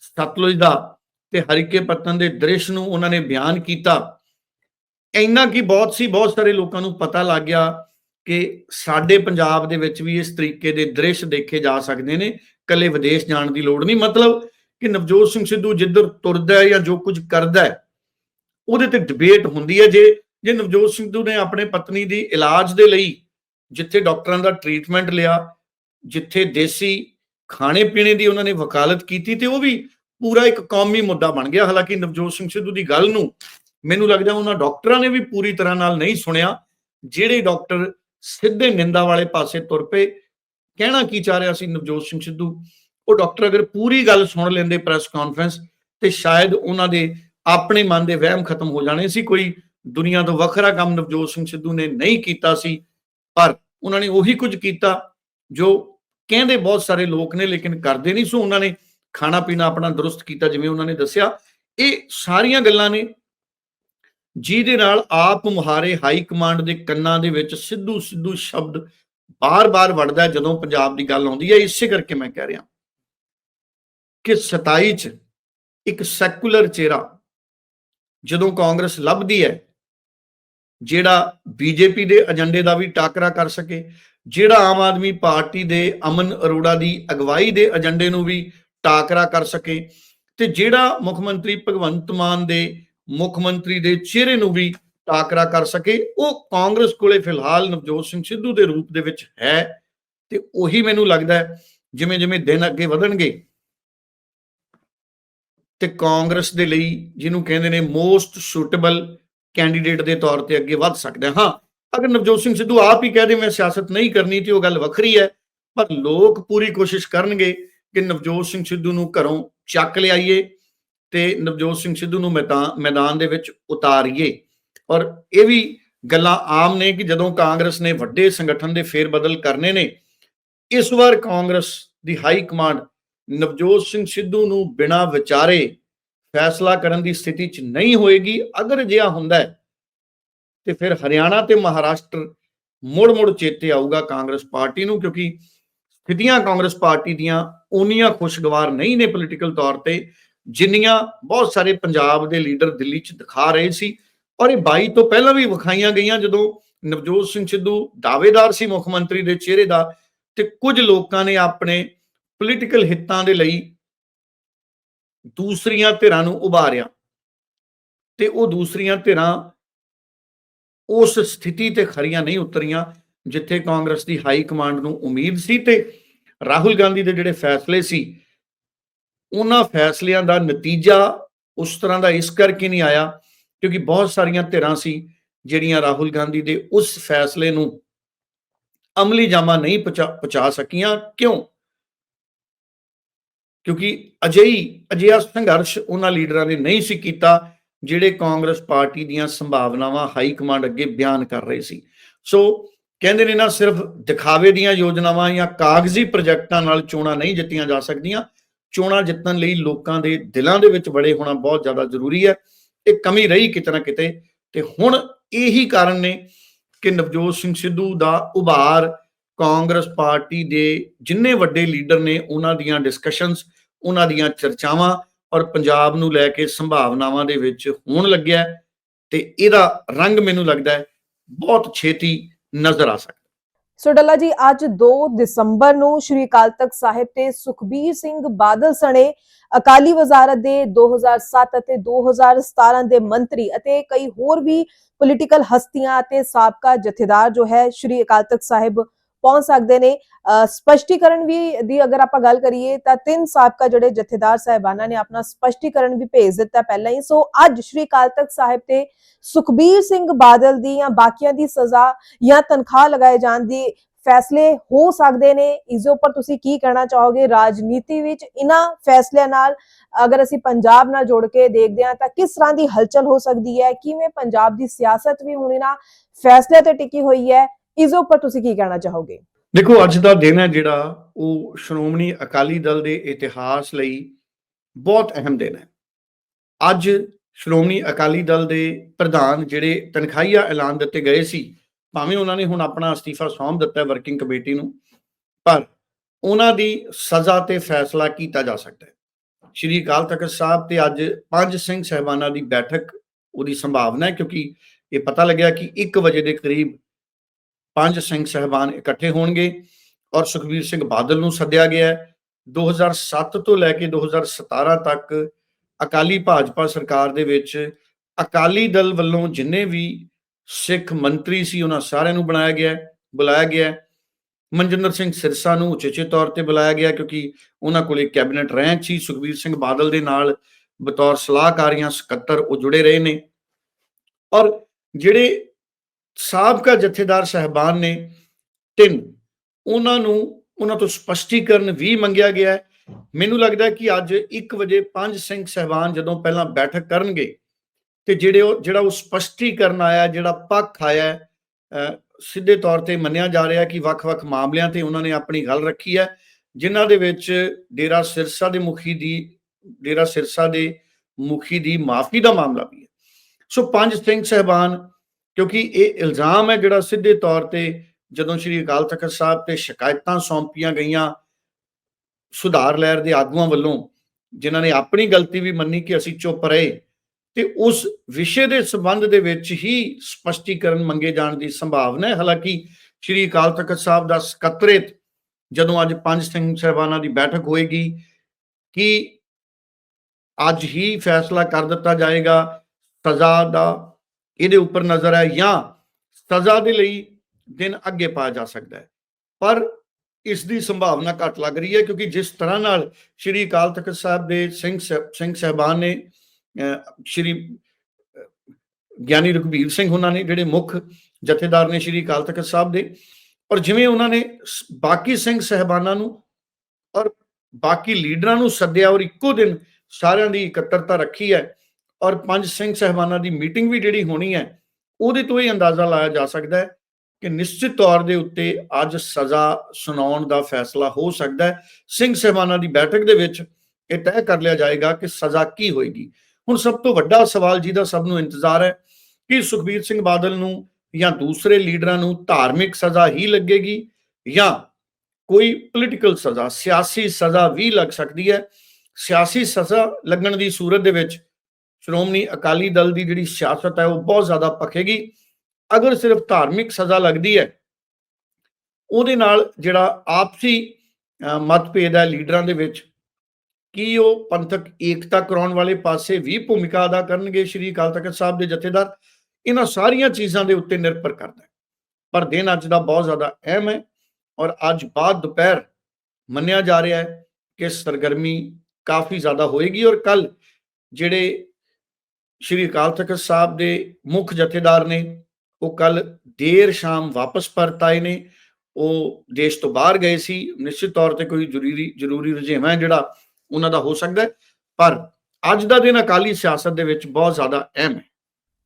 ਸਤਲੁਜ ਦਾ ਤੇ ਹਰੀਕੇ ਪਤਨ ਦੇ ਦ੍ਰਿਸ਼ ਨੂੰ ਉਹਨਾਂ ਨੇ ਬਿਆਨ ਕੀਤਾ। ਇੰਨਾ ਕੀ ਬਹੁਤ ਸੀ, ਬਹੁਤ ਸਾਰੇ ਲੋਕਾਂ ਨੂੰ ਪਤਾ ਲੱਗ ਗਿਆ ਕਿ ਸਾਡੇ ਪੰਜਾਬ ਦੇ ਵਿੱਚ ਵੀ ਇਸ ਤਰੀਕੇ ਦੇ ਦ੍ਰਿਸ਼ ਦੇਖੇ ਜਾ ਸਕਦੇ ਨੇ। ਕੱਲੇ ਵਿਦੇਸ਼ ਜਾਣ ਦੀ ਲੋੜ ਨਹੀਂ। ਮਤਲਬ ਕਿ ਨਵਜੋਤ ਸਿੰਘ ਸਿੱਧੂ ਜਿੱਧਰ ਤੁਰਦਾ ਹੈ ਜਾਂ ਜੋ ਕੁਝ ਕਰਦਾ ਹੈ, ਉਹਦੇ ਤੇ ਡਿਬੇਟ ਹੁੰਦੀ ਹੈ। ਜੇ ਜੇ ਨਵਜੋਤ ਸਿੱਧੂ ਨੇ ਆਪਣੇ ਪਤਨੀ ਦੀ ਇਲਾਜ ਦੇ ਲਈ ਜਿੱਥੇ ਡਾਕਟਰਾਂ ਦਾ ਟ੍ਰੀਟਮੈਂਟ ਲਿਆ, ਜਿੱਥੇ ਦੇਸੀ ਖਾਣੇ ਪੀਣੇ ਦੀ ਉਹਨਾਂ ਨੇ ਵਕਾਲਤ ਕੀਤੀ, ਤੇ ਉਹ ਵੀ ਪੂਰਾ ਇੱਕ ਕੌਮੀ ਮੁੱਦਾ ਬਣ ਗਿਆ। ਹਾਲਾਂਕਿ ਨਵਜੋਤ ਸਿੰਘ ਸਿੱਧੂ ਦੀ ਗੱਲ ਨੂੰ ਮੈਨੂੰ ਲੱਗਦਾ ਉਹਨਾਂ ਡਾਕਟਰਾਂ ਨੇ ਵੀ ਪੂਰੀ ਤਰ੍ਹਾਂ ਨਾਲ ਨਹੀਂ ਸੁਣਿਆ। ਜਿਹੜੇ ਡਾਕਟਰ ਸਿੱਧੇ ਨਿੰਦਾ ਵਾਲੇ ਪਾਸੇ ਤੁਰ ਪਏ, ਕਹਿਣਾ ਕੀ ਚਾਹ ਰਿਹਾ ਸੀ ਨਵਜੋਤ ਸਿੰਘ ਸਿੱਧੂ? ਉਹ ਡਾਕਟਰ ਅਗਰ ਪੂਰੀ ਗੱਲ ਸੁਣ ਲੈਂਦੇ ਪ੍ਰੈਸ ਕਾਨਫਰੰਸ, ਤੇ ਸ਼ਾਇਦ ਉਹਨਾਂ ਦੇ ਆਪਣੇ ਮਨ ਦੇ ਵਹਿਮ ਖਤਮ ਹੋ ਜਾਣੇ ਸੀ। ਕੋਈ ਦੁਨੀਆ ਤੋਂ ਵੱਖਰਾ ਕੰਮ ਨਵਜੋਤ ਸਿੰਘ ਸਿੱਧੂ ਨੇ ਨਹੀਂ ਕੀਤਾ ਸੀ, ਪਰ ਉਹਨਾਂ ਨੇ ਉਹੀ ਕੁਝ ਕੀਤਾ ਜੋ ਕਹਿੰਦੇ ਬਹੁਤ ਸਾਰੇ ਲੋਕ ਨੇ, ਲੇਕਿਨ ਕਰਦੇ ਨਹੀਂ ਸੋ। ਉਹਨਾਂ ਨੇ ਖਾਣਾ ਪੀਣਾ ਆਪਣਾ ਦਰੁਸਤ ਕੀਤਾ ਜਿਵੇਂ ਉਹਨਾਂ ਨੇ ਦੱਸਿਆ, ਇਹ ਸਾਰੀਆਂ ਗੱਲਾਂ ਨੇ ਜਿਹਦੇ ਨਾਲ ਆਪ ਮੁਹਾਰੇ ਹਾਈ ਕਮਾਂਡ ਦੇ ਕੰਨਾਂ ਦੇ ਵਿੱਚ ਸਿੱਧੂ ਸਿੱਧੂ ਸ਼ਬਦ ਬਾਰ-ਬਾਰ ਵੜਦਾ ਜਦੋਂ ਪੰਜਾਬ ਦੀ ਗੱਲ ਆਉਂਦੀ ਹੈ, ਇਸੇ ਕਰਕੇ ਮੈਂ ਕਹਿ ਰਿਹਾ ਕਿ 27 ਚ ਇੱਕ ਸੈਕੂਲਰ ਚਿਹਰਾ ਜਦੋਂ ਕਾਂਗਰਸ ਲੱਭਦੀ ਹੈ, ਜਿਹੜਾ ਬੀਜੇਪੀ ਦੇ ਏਜੰਡੇ ਦਾ ਵੀ ਟਾਕਰਾ ਕਰ ਸਕੇ, ਜਿਹੜਾ ਆਮ ਆਦਮੀ ਪਾਰਟੀ ਦੇ ਅਮਨ ਅਰੋੜਾ ਦੀ ਅਗਵਾਈ ਦੇ ਏਜੰਡੇ ਨੂੰ ਵੀ ਟਾਕਰਾ ਕਰ ਸਕੇ ਤੇ ਜਿਹੜਾ ਮੁੱਖ ਮੰਤਰੀ ਭਗਵੰਤ ਮਾਨ ਦੇ ਮੁੱਖ ਮੰਤਰੀ ਦੇ ਚਿਹਰੇ ਨੂੰ ਵੀ ਟਾਕਰਾ ਕਰ ਸਕੇ, ਉਹ ਕਾਂਗਰਸ ਕੋਲੇ ਫਿਲਹਾਲ ਨਵਜੋਤ ਸਿੰਘ ਸਿੱਧੂ ਦੇ ਰੂਪ ਦੇ ਵਿੱਚ ਹੈ ਤੇ ਉਹੀ ਮੈਨੂੰ ਲੱਗਦਾ ਜਿਵੇਂ ਜਿਵੇਂ ਦਿਨ ਅੱਗੇ ਵਧਣਗੇ ਤੇ ਕਾਂਗਰਸ ਦੇ ਲਈ ਜਿਹਨੂੰ ਕਹਿੰਦੇ ਨੇ ਮੋਸਟ ਸੂਟੇਬਲ ਕੈਂਡੀਡੇਟ ਦੇ ਤੌਰ ਤੇ ਅੱਗੇ ਵੱਧ ਸਕਦਾ ਹੈ। ਹਾਂ, ਅਗਰ ਨਵਜੋਤ ਸਿੰਘ ਸਿੱਧੂ ਆਪ ਹੀ ਕਹਿ ਦੇ ਮੈਂ ਸਿਆਸਤ ਨਹੀਂ ਕਰਨੀ ਤੇ ਉਹ ਗੱਲ ਵੱਖਰੀ ਹੈ, ਪਰ ਲੋਕ ਪੂਰੀ ਕੋਸ਼ਿਸ਼ ਕਰਨਗੇ ਕਿ ਨਵਜੋਤ ਸਿੰਘ ਸਿੱਧੂ ਨੂੰ ਘਰੋਂ ਚੱਕ ਲਿਆਈਏ ਤੇ ਨਵਜੋਤ ਸਿੰਘ ਸਿੱਧੂ ਨੂੰ ਮੈਦਾਨ ਮੈਦਾਨ ਦੇ ਵਿੱਚ ਉਤਾਰੀਏ। ਔਰ ਇਹ ਵੀ ਗੱਲਾਂ ਆਮ ਨੇ ਕਿ ਜਦੋਂ ਕਾਂਗਰਸ ਨੇ ਵੱਡੇ ਸੰਗਠਨ ਦੇ ਫੇਰ ਬਦਲ ਕਰਨੇ ਨੇ, ਇਸ ਵਾਰ ਕਾਂਗਰਸ ਦੀ ਹਾਈ ਕਮਾਂਡ ਨਵਜੋਤ ਸਿੰਘ ਸਿੱਧੂ ਨੂੰ ਬਿਨਾਂ ਵਿਚਾਰੇ ਫੈਸਲਾ ਕਰਨ ਦੀ ਸਥਿਤੀ 'ਚ ਨਹੀਂ ਹੋਏਗੀ, ਅਗਰ ਜਿਹਾ ਹੁੰਦਾ ਤੇ ਫਿਰ ਹਰਿਆਣਾ ਤੇ ਮਹਾਰਾਸ਼ਟਰ ਮੁੜ-ਮੁੜ ਚੇਤੇ ਆਊਗਾ ਕਾਂਗਰਸ ਪਾਰਟੀ ਨੂੰ, ਕਿਉਂਕਿ ਸਥਿਤੀਆਂ ਕਾਂਗਰਸ ਪਾਰਟੀ ਦੀਆਂ ਉਨੀਆਂ ਖੁਸ਼ਗਵਾਰ ਨਹੀਂ ਨੇ ਪੋਲੀਟੀਕਲ ਤੌਰ ਤੇ, ਜਿੰਨੀਆਂ ਬਹੁਤ ਸਾਰੇ ਪੰਜਾਬ ਦੇ ਲੀਡਰ ਦਿੱਲੀ 'ਚ ਦਿਖਾ ਰਹੇ ਸੀ। ਔਰ ਇਹ 22 ਤੋਂ ਪਹਿਲਾਂ ਵੀ ਵਿਖਾਈਆਂ ਗਈਆਂ ਜਦੋਂ ਨਵਜੋਤ ਸਿੰਘ ਸਿੱਧੂ ਦਾਅਵੇਦਾਰ ਸੀ ਮੁੱਖ ਮੰਤਰੀ ਦੇ ਚਿਹਰੇ ਦਾ ਤੇ ਕੁਝ ਲੋਕਾਂ ਨੇ ਆਪਣੇ ਪੋਲੀਟੀਕਲ ਹਿੱਤਾਂ ਦੇ ਲਈ ਦੂਸਰੀਆਂ ਧਿਰਾਂ ਨੂੰ ਉਭਾਰਿਆ। ਤੇ ਉਹ ਦੂਸਰੀਆਂ ਧਿਰਾਂ ਉਸ ਸਥਿਤੀ ਤੇ ਖਰੀਆਂ ਨਹੀਂ ਉਤਰੀਆਂ। ਜਿੱਥੇ ਕਾਂਗਰਸ ਦੀ ਹਾਈ ਕਮਾਂਡ ਨੂੰ ਉਮੀਦ ਸੀ ਤੇ ਰਾਹੁਲ ਗਾਂਧੀ ਦੇ ਜਿਹੜੇ ਫੈਸਲੇ ਸੀ, ਉਹਨਾਂ ਫੈਸਲਿਆਂ ਦਾ ਨਤੀਜਾ ਉਸ ਤਰ੍ਹਾਂ ਦਾ ਇਸ ਕਰਕੇ ਨਹੀਂ ਆਇਆ ਕਿਉਂਕਿ ਬਹੁਤ ਸਾਰੀਆਂ ਧਿਰਾਂ ਸੀ ਜਿਹੜੀਆਂ ਰਾਹੁਲ ਗਾਂਧੀ ਦੇ ਉਸ ਫੈਸਲੇ ਨੂੰ ਅਮਲੀ ਜਾਮਾ ਨਹੀਂ ਪਹੁੰਚਾ ਪਹੁੰਚਾ ਸਕੀਆਂ। ਕਿਉਂ? ਕਿਉਂਕਿ ਅਜਿਹੀ, ਅਜਿਹਾ ਸੰਘਰਸ਼ ਉਹਨਾਂ ਲੀਡਰਾਂ ਨੇ ਨਹੀਂ ਸੀ ਕੀਤਾ ਜਿਹੜੇ ਕਾਂਗਰਸ ਪਾਰਟੀ ਦੀਆਂ ਸੰਭਾਵਨਾਵਾਂ ਹਾਈ ਕਮਾਂਡ ਅੱਗੇ ਬਿਆਨ ਕਰ ਰਹੇ ਸੀ। ਸੋ ਕਹਿੰਦੇ ਨੇ ਨਾ ਸਿਰਫ ਦਿਖਾਵੇ ਦੀਆਂ ਯੋਜਨਾਵਾਂ ਜਾਂ ਕਾਗਜ਼ੀ ਪ੍ਰੋਜੈਕਟਾਂ ਨਾਲ ਚੋਣਾਂ ਨਹੀਂ ਜਿੱਤੀਆਂ ਜਾ ਸਕਦੀਆਂ। ਚੋਣਾਂ ਜਿੱਤਣ ਲਈ ਲੋਕਾਂ ਦੇ ਦਿਲਾਂ ਦੇ ਵਿੱਚ ਬੜੇ ਹੋਣਾ ਬਹੁਤ ਜ਼ਿਆਦਾ ਜ਼ਰੂਰੀ ਹੈ। ਇਹ ਕਮੀ ਰਹੀ ਕਿਤੇ ਨਾ ਕਿਤੇ। ਤੇ ਹੁਣ ਇਹੀ ਕਾਰਨ ਨੇ ਕਿ ਨਵਜੋਤ ਸਿੰਘ ਸਿੱਧੂ ਦਾ ਉਭਾਰ ਕਾਂਗਰਸ ਪਾਰਟੀ ਦੇ ਜਿੰਨੇ ਵੱਡੇ ਲੀਡਰ ਨੇ, ਉਹਨਾਂ ਦੀਆਂ ਡਿਸਕਸ਼ਨਸ ਉਹਨਾਂ ਦੀਆਂ ਚਰਚਾਵਾਂ ਔਰ ਪੰਜਾਬ ਨੂੰ ਲੈ ਕੇ ਸੰਭਾਵਨਾਵਾਂ ਦੇ ਵਿੱਚ ਹੋਣ ਲੱਗਿਆ ਹੈ। ਤੇ ਇਹਦਾ ਰੰਗ ਮੈਨੂੰ ਲੱਗਦਾ ਹੈ, ਬਹੁਤ ਛੇਤੀ ਨਜ਼ਰ ਆ ਸਕਦਾ ਸੋ ਡੱਲਾ ਜੀ, ਅੱਜ 2 ਦਸੰਬਰ ਨੂੰ ਸ਼੍ਰੀ ਅਕਾਲ ਤਖਤ ਸਾਹਿਬ ਤੇ ਸੁਖਬੀਰ ਸਿੰਘ ਬਾਦਲ ਸਣੇ ਅਕਾਲੀ ਵਜ਼ਾਰਤ ਦੇ 2007 ਅਤੇ 2017 ਦੇ ਮੰਤਰੀ ਅਤੇ ਕਈ ਹੋਰ ਵੀ ਪੋਲੀਟੀਕਲ ਹਸਤੀਆਂ ਅਤੇ ਸਾਬਕਾ ਜਥੇਦਾਰ ਜੋ ਹੈ ਸ਼੍ਰੀ ਅਕਾਲ ਤਖਤ ਸਾਹਿਬ ਪਹੁੰਚ ਸਕਦੇ ਨੇ। ਅ, ਸਪਸ਼ਟੀਕਰਨ ਵੀ ਦੀ ਅਗਰ ਆਪਾਂ ਗੱਲ ਕਰੀਏ ਤਾਂ ਤਿੰਨ ਸਾਬਕਾ ਜਿਹੜੇ ਜਥੇਦਾਰ ਸਾਹਿਬਾਨਾਂ ਨੇ ਆਪਣਾ ਸਪਸ਼ਟੀਕਰਨ ਵੀ ਭੇਜ ਦਿੱਤਾ ਪਹਿਲਾਂ ਹੀ। ਸੋ ਅੱਜ ਸ਼੍ਰੀ ਅਕਾਲ ਤਖਤ ਸਾਹਿਬ ਤੇ ਸੁਖਬੀਰ ਸਿੰਘ ਬਾਦਲ ਦੀ ਜਾਂ ਬਾਕੀਆਂ ਦੀ ਸਜ਼ਾ ਜਾਂ ਤਨਖਾਹ ਲਗਾਏ ਜਾਣ ਦੀ ਫੈਸਲੇ ਹੋ ਸਕਦੇ ਨੇ। ਇਸ ਦੇ ਉੱਪਰ ਤੁਸੀਂ ਕੀ ਕਹਿਣਾ ਚਾਹੋਗੇ? ਰਾਜਨੀਤੀ ਵਿੱਚ ਇਹਨਾਂ ਫੈਸਲਿਆਂ ਨਾਲ ਅਗਰ ਅਸੀਂ ਪੰਜਾਬ ਨਾਲ ਜੋੜ ਕੇ ਦੇਖਦੇ ਹਾਂ ਤਾਂ ਕਿਸ ਤਰ੍ਹਾਂ ਦੀ ਹਲਚਲ ਹੋ ਸਕਦੀ ਹੈ? ਕਿਵੇਂ ਪੰਜਾਬ ਦੀ ਸਿਆਸਤ ਵੀ ਹੁਣ ਇਹਨਾਂ ਫੈਸਲਿਆਂ ਤੇ ਟਿਕੀ ਹੋਈ ਹੈ? ਇਸ ਉੱਪਰ ਤੁਸੀਂ ਕੀ ਕਹਿਣਾ ਚਾਹੋਗੇ? ਦੇਖੋ, ਅੱਜ ਦਾ ਦਿਨ ਹੈ ਜਿਹੜਾ ਉਹ ਸ਼੍ਰੋਮਣੀ ਅਕਾਲੀ ਦਲ ਦੇ ਇਤਿਹਾਸ ਲਈ ਬਹੁਤ ਅਹਿਮ ਦਿਨ ਹੈ। ਅੱਜ ਸ਼੍ਰੋਮਣੀ ਅਕਾਲੀ ਦਲ ਦੇ ਪ੍ਰਧਾਨ ਜਿਹੜੇ ਤਨਖਾਹੀਆ ਐਲਾਨ ਦਿੱਤੇ ਗਏ ਸੀ, ਭਾਵੇਂ ਉਹਨਾਂ ਨੇ ਹੁਣ ਆਪਣਾ ਅਸਤੀਫਾ ਸੌਂਪ ਦਿੱਤਾ ਹੈ ਵਰਕਿੰਗ ਕਮੇਟੀ ਨੂੰ, ਪਰ ਉਹਨਾਂ ਦੀ ਸਜ਼ਾ ਤੇ ਫੈਸਲਾ ਕੀਤਾ ਜਾ ਸਕਦਾ ਹੈ। ਸ਼੍ਰੀ ਅਕਾਲ ਤਖਤ ਸਾਹਿਬ ਤੇ ਅੱਜ ਪੰਜ ਸਿੰਘ ਸਹਿਬਾਨਾਂ ਦੀ ਬੈਠਕ ਉਹਦੀ ਸੰਭਾਵਨਾ ਹੈ ਕਿਉਂਕਿ ਇਹ ਪਤਾ ਲੱਗਿਆ ਕਿ 1 ਵਜੇ ਦੇ ਕਰੀਬ ਪੰਜ ਸਿੰਘ ਸਹਿਬਾਨ ਇਕੱਠੇ ਹੋਣਗੇ ਔਰ ਸੁਖਬੀਰ ਸਿੰਘ ਬਾਦਲ ਨੂੰ ਸੱਦਿਆ ਗਿਆ ਹੈ। 2007 ਤੋਂ ਲੈ ਕੇ 2017 ਤੱਕ ਅਕਾਲੀ ਭਾਜਪਾ ਸਰਕਾਰ ਦੇ ਵਿੱਚ ਅਕਾਲੀ ਦਲ ਵੱਲੋਂ ਜਿੰਨੇ ਵੀ ਸਿੱਖ ਮੰਤਰੀ ਸੀ, ਉਹਨਾਂ ਸਾਰਿਆਂ ਨੂੰ ਬਣਾਇਆ ਗਿਆ ਬੁਲਾਇਆ ਗਿਆ ਮਨਜਿੰਦਰ ਸਿੰਘ ਸਿਰਸਾ ਨੂੰ ਉਚੇਚੇ ਤੌਰ ਤੇ ਬੁਲਾਇਆ ਗਿਆ ਕਿਉਂਕਿ ਉਹਨਾਂ ਕੋਲੇ ਕੈਬਨਿਟ ਰੈਂਚ ਸੀ। ਸੁਖਬੀਰ ਸਿੰਘ ਬਾਦਲ ਦੇ ਨਾਲ ਬਤੌਰ ਸਲਾਹਕਾਰੀਆਂ ਸਕੱਤਰ ਉਹ ਜੁੜੇ ਰਹੇ ਨੇ। ਔਰ ਜਿਹੜੇ ਸਾਬਕਾ ਜਥੇਦਾਰ ਸਹਿਬਾਨ ਨੇ ਤਿੰਨ। ਉਹਨਾਂ ਨੂੰ ਉਹਨਾਂ ਤੋਂ ਸਪਸ਼ਟੀਕਰਨ ਵੀ ਮੰਗਿਆ ਗਿਆ ਹੈ। ਮੈਨੂੰ ਲੱਗਦਾ ਕਿ ਅੱਜ 1 ਵਜੇ ਪੰਜ ਸਿੰਘ ਸਹਿਬਾਨ ਜਦੋਂ ਪਹਿਲਾਂ ਬੈਠਕ ਕਰਨਗੇ ਤੇ ਜਿਹੜੇ ਉਹ ਜਿਹੜਾ ਉਹ ਸਪਸ਼ਟੀਕਰਨ ਆਇਆ ਜਿਹੜਾ ਪੱਖ ਆਇਆ ਅਹ, ਸਿੱਧੇ ਤੌਰ ਤੇ ਮੰਨਿਆ ਜਾ ਰਿਹਾ ਕਿ ਵੱਖ-ਵੱਖ ਮਾਮਲਿਆਂ ਤੇ ਉਹਨਾਂ ਨੇ ਆਪਣੀ ਗੱਲ ਰੱਖੀ ਹੈ ਜਿਨ੍ਹਾਂ ਦੇ ਵਿੱਚ ਡੇਰਾ ਸਿਰਸਾ ਦੇ ਮੁਖੀ ਦੀ ਡੇਰਾ ਸਿਰਸਾ ਦੇ ਮੁਖੀ ਦੀ ਮਾਫੀ ਦਾ ਮਾਮਲਾ ਵੀ ਹੈ। ਸੋ ਪੰਜ ਸਿੰਘ ਸਹਿਬਾਨ ਕਿਉਂਕਿ ਇਹ ਇਲਜ਼ਾਮ ਹੈ ਜਿਹੜਾ ਸਿੱਧੇ ਤੌਰ ਤੇ ਜਦੋਂ ਸ਼੍ਰੀ ਅਕਾਲ ਤਖਤ ਸਾਹਿਬ ਤੇ ਸ਼ਿਕਾਇਤਾਂ ਸੌਂਪੀਆਂ ਗਈਆਂ ਸੁਧਾਰ ਲਹਿਰ ਦੇ ਆਗੂਆਂ ਵੱਲੋਂ, ਜਿਨ੍ਹਾਂ ਨੇ ਆਪਣੀ ਗਲਤੀ ਵੀ ਮੰਨੀ ਕਿ ਅਸੀਂ ਚੁੱਪ ਰਹੇ, ਤੇ ਉਸ ਵਿਸ਼ੇ ਦੇ ਸੰਬੰਧ ਦੇ ਵਿੱਚ ਹੀ ਸਪਸ਼ਟੀਕਰਨ ਮੰਗੇ ਜਾਣ ਦੀ ਸੰਭਾਵਨਾ ਹੈ। ਹਾਲਾਂਕਿ ਸ਼੍ਰੀ ਅਕਾਲ ਤਖਤ ਸਾਹਿਬ ਦਾ ਸਕੱਤਰੇਤ ਜਦੋਂ ਅੱਜ ਪੰਜ ਸਿੰਘ ਸਹਿਬਾਨਾਂ ਦੀ ਬੈਠਕ ਹੋਏਗੀ, ਕਿ ਅੱਜ ਹੀ ਫੈਸਲਾ ਕਰ ਦਿੱਤਾ ਜਾਏਗਾ? ਸਜ਼ਾ ਦਾ ਇਹਦੇ ਉੱਪਰ ਨਜ਼ਰ ਹੈ ਜਾਂ ਸਜ਼ਾ ਦੇ ਲਈ ਦਿਨ ਅੱਗੇ ਪਾਇਆ ਜਾ ਸਕਦਾ ਹੈ। ਪਰ ਇਸ ਦੀ ਸੰਭਾਵਨਾ ਘੱਟ ਲੱਗ ਰਹੀ ਹੈ ਕਿਉਂਕਿ ਜਿਸ ਤਰ੍ਹਾਂ ਨਾਲ ਸ਼੍ਰੀ ਅਕਾਲ ਤਖਤ ਸਾਹਿਬ ਦੇ ਸਿੰਘ ਸਾਹਿਬ- ਸਿੰਘ ਸਹਿਬਾਨ ਨੇ ਸ਼੍ਰੀ ਗਿਆਨੀ ਰਘਬੀਰ ਸਿੰਘ ਉਹਨਾਂ ਨੇ ਜਿਹੜੇ ਮੁੱਖ ਜਥੇਦਾਰ ਨੇ ਸ਼੍ਰੀ ਅਕਾਲ ਤਖਤ ਸਾਹਿਬ ਦੇ ਔਰ ਜਿਵੇਂ ਉਹਨਾਂ ਨੇ ਬਾਕੀ ਸਿੰਘ ਸਹਿਬਾਨਾਂ ਨੂੰ ਔਰ ਬਾਕੀ ਲੀਡਰਾਂ ਨੂੰ ਸੱਦਿਆ ਔਰ ਇੱਕੋ ਦਿਨ ਸਾਰਿਆਂ ਦੀ ਇਕੱਤਰਤਾ ਰੱਖੀ ਹੈ ਔਰ ਪੰਜ ਸਿੰਘ ਸਹਿਬਾਨਾਂ ਦੀ ਮੀਟਿੰਗ ਵੀ ਜਿਹੜੀ ਹੋਣੀ ਹੈ, ਉਹਦੇ ਤੋਂ ਇਹ ਅੰਦਾਜ਼ਾ ਲਾਇਆ ਜਾ ਸਕਦਾ ਹੈ ਕਿ ਨਿਸ਼ਚਿਤ ਤੌਰ ਦੇ ਉੱਤੇ ਅੱਜ ਸਜ਼ਾ ਸੁਣਾਉਣ ਦਾ ਫੈਸਲਾ ਹੋ ਸਕਦਾ ਹੈ। ਸਿੰਘ ਸਹਿਬਾਨਾਂ ਦੀ ਬੈਠਕ ਦੇ ਵਿੱਚ ਇਹ ਤੈਅ ਕਰ ਲਿਆ ਜਾਏਗਾ ਕਿ ਸਜ਼ਾ ਕੀ ਹੋਏਗੀ। ਹੁਣ ਸਭ ਤੋਂ ਵੱਡਾ ਸਵਾਲ ਜਿਹਦਾ ਸਭ ਨੂੰ ਇੰਤਜ਼ਾਰ ਹੈ ਕਿ ਸੁਖਬੀਰ ਸਿੰਘ ਬਾਦਲ ਨੂੰ ਜਾਂ ਦੂਸਰੇ ਲੀਡਰਾਂ ਨੂੰ ਧਾਰਮਿਕ ਸਜ਼ਾ ਹੀ ਲੱਗੇਗੀ ਜਾਂ ਕੋਈ ਪੋਲੀਟੀਕਲ ਸਜ਼ਾ, ਸਿਆਸੀ ਸਜ਼ਾ ਵੀ ਲੱਗ ਸਕਦੀ ਹੈ। ਸਿਆਸੀ ਸਜ਼ਾ ਲੱਗਣ ਦੀ ਸੂਰਤ ਦੇ ਵਿੱਚ ਸ਼੍ਰੋਮਣੀ ਅਕਾਲੀ ਦਲ ਦੀ ਜਿਹੜੀ ਸਿਆਸਤ ਹੈ ਉਹ ਬਹੁਤ ਜ਼ਿਆਦਾ ਪੱਕੇਗੀ। ਅਗਰ ਸਿਰਫ ਧਾਰਮਿਕ ਸਜ਼ਾ ਲੱਗਦੀ ਹੈ, ਉਹਦੇ ਨਾਲ ਜਿਹੜਾ ਆਪਸੀ ਮਤਭੇਦ ਹੈ ਲੀਡਰਾਂ ਦੇ ਵਿੱਚ, ਕੀ ਉਹ ਪੰਥਕ ਏਕਤਾ ਕਰਾਉਣ ਵਾਲੇ ਪਾਸੇ ਵੀ ਭੂਮਿਕਾ ਅਦਾ ਕਰਨਗੇ ਸ਼੍ਰੀ ਅਕਾਲ ਤਖਤ ਸਾਹਿਬ ਦੇ ਜਥੇਦਾਰ? ਇਹਨਾਂ ਸਾਰੀਆਂ ਚੀਜ਼ਾਂ ਦੇ ਉੱਤੇ ਨਿਰਭਰ ਕਰਦਾ ਹੈ। ਪਰ ਦਿਨ ਅੱਜ ਦਾ ਬਹੁਤ ਜ਼ਿਆਦਾ ਅਹਿਮ ਹੈ ਔਰ ਅੱਜ ਬਾਅਦ ਦੁਪਹਿਰ ਮੰਨਿਆ ਜਾ ਰਿਹਾ ਹੈ ਕਿ ਸਰਗਰਮੀ ਕਾਫੀ ਜ਼ਿਆਦਾ ਹੋਏਗੀ ਔਰ ਕੱਲ ਜਿਹੜੇ ਸ਼੍ਰੀ ਅਕਾਲ ਤਖਤ ਸਾਹਿਬ ਦੇ ਮੁੱਖ ਜਥੇਦਾਰ ਨੇ, ਉਹ ਕੱਲ ਦੇਰ ਸ਼ਾਮ ਵਾਪਸ ਪਰਤ ਆਏ ਨੇ। ਉਹ ਦੇਸ਼ ਤੋਂ ਬਾਹਰ ਗਏ ਸੀ। ਨਿਸ਼ਚਿਤ ਤੌਰ ਤੇ ਕੋਈ ਜ਼ਰੂਰੀ ਜ਼ਰੂਰੀ ਰੁਝੇਵਾਂ ਹੈ ਜਿਹੜਾ ਉਹਨਾਂ ਦਾ ਹੋ ਸਕਦਾ ਪਰ ਅੱਜ ਦਾ ਦਿਨ ਅਕਾਲੀ ਸਿਆਸਤ ਦੇ ਵਿੱਚ ਬਹੁਤ ਜ਼ਿਆਦਾ ਅਹਿਮ ਹੈ।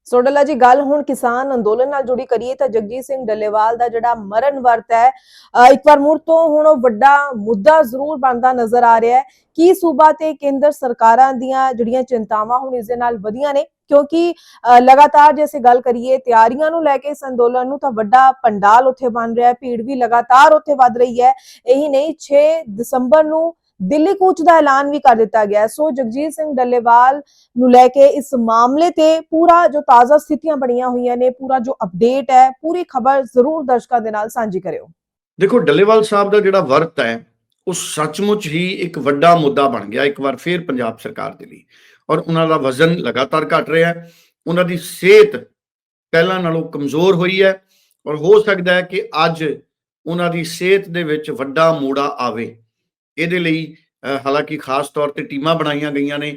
ਸੋ ਜੀ ਗੱਲ ਹੁਣ ਕਿਸਾਨ ਅੰਦੋਲਨ ਨਾਲ ਜੁੜੀ ਕਰੀਏ ਤਾਂ ਜਗਜੀਤ ਸਿੰਘ ਡੱਲੇਵਾਲ ਦਾ ਜਿਹੜਾ ਮਰਨ ਵਰਤ ਹੈ ਇੱਕ ਵਾਰ ਮੁੜ ਤੋਂ ਹੁਣ ਉਹ ਵੱਡਾ ਮੁੱਦਾ ਜ਼ਰੂਰ ਬਣਦਾ ਨਜ਼ਰ ਆ ਰਿਹਾ ਹੈ। ਕੀ ਸੂਬਾ ਤੇ ਕੇਂਦਰ ਸਰਕਾਰਾਂ ਦੀਆਂ ਜਿਹੜੀਆਂ ਚਿੰਤਾਵਾਂ ਹੁਣ ਇਸ ਦੇ ਨਾਲ ਵਧੀਆਂ ਨੇ? ਕਿਉਂਕਿ ਅ, ਲਗਾਤਾਰ ਜੇ ਅਸੀਂ ਗੱਲ ਕਰੀਏ ਤਿਆਰੀਆਂ ਨੂੰ ਲੈ ਕੇ ਇਸ ਅੰਦੋਲਨ ਨੂੰ ਤਾਂ ਵੱਡਾ ਪੰਡਾਲ ਉੱਥੇ ਬਣ ਰਿਹਾ ਹੈ ਭੀੜ ਵੀ ਲਗਾਤਾਰ ਉੱਥੇ ਵੱਧ ਰਹੀ ਹੈ। ਇਹੀ ਨਹੀਂ 6 ਦਸੰਬਰ ਨੂੰ ਦਿੱਲੀ ਕੂਚ ਦਾ ਐਲਾਨ ਵੀ ਕਰ ਦਿੱਤਾ ਗਿਆ ਸੋ ਜਗਜੀਤ ਸਿੰਘ ਡੱਲੇਵਾਲ ਨੂੰ ਲੈ ਕੇ ਇਸ ਮਾਮਲੇ ਤੇ ਪੂਰਾ ਜੋ ਤਾਜ਼ਾ ਸਥਿਤੀਆਂ ਬਣੀਆਂ ਹੋਈਆਂ ਨੇ, ਪੂਰਾ ਜੋ ਅਪਡੇਟ ਹੈ, ਪੂਰੀ ਖਬਰ ਜ਼ਰੂਰ ਦਰਸ਼ਕਾਂ ਦੇ ਨਾਲ ਸਾਂਝੀ ਕਰਿਓ। ਦੇਖੋ, ਡੱਲੇਵਾਲ ਸਾਹਿਬ ਦਾ ਜਿਹੜਾ ਵਰਤ ਹੈ, ਉਹ ਸੱਚਮੁੱਚ ਹੀ ਇੱਕ ਵੱਡਾ ਮੁੱਦਾ ਬਣ ਗਿਆ ਇੱਕ ਵਾਰ ਫੇਰ ਪੰਜਾਬ ਸਰਕਾਰ ਦੇ ਲਈ। ਔਰ ਉਹਨਾਂ ਦਾ ਵਜ਼ਨ ਲਗਾਤਾਰ ਘਟ ਰਿਹਾ ਹੈ। ਉਹਨਾਂ ਦੀ ਸਿਹਤ ਪਹਿਲਾਂ ਨਾਲੋਂ ਕਮਜ਼ੋਰ ਹੋਈ ਹੈ। ਔਰ ਹੋ ਸਕਦਾ ਹੈ ਕਿ ਅੱਜ ਉਹਨਾਂ ਦੀ ਸਿਹਤ ਦੇ ਵਿੱਚ ਵੱਡਾ ਮੋੜਾ ਆਵੇ। ਇਹਦੇ ਲਈ ਹਾਲਾਂਕਿ ਖਾਸ ਤੌਰ ਤੇ ਟੀਮਾਂ ਬਣਾਈਆਂ ਗਈਆਂ ਨੇ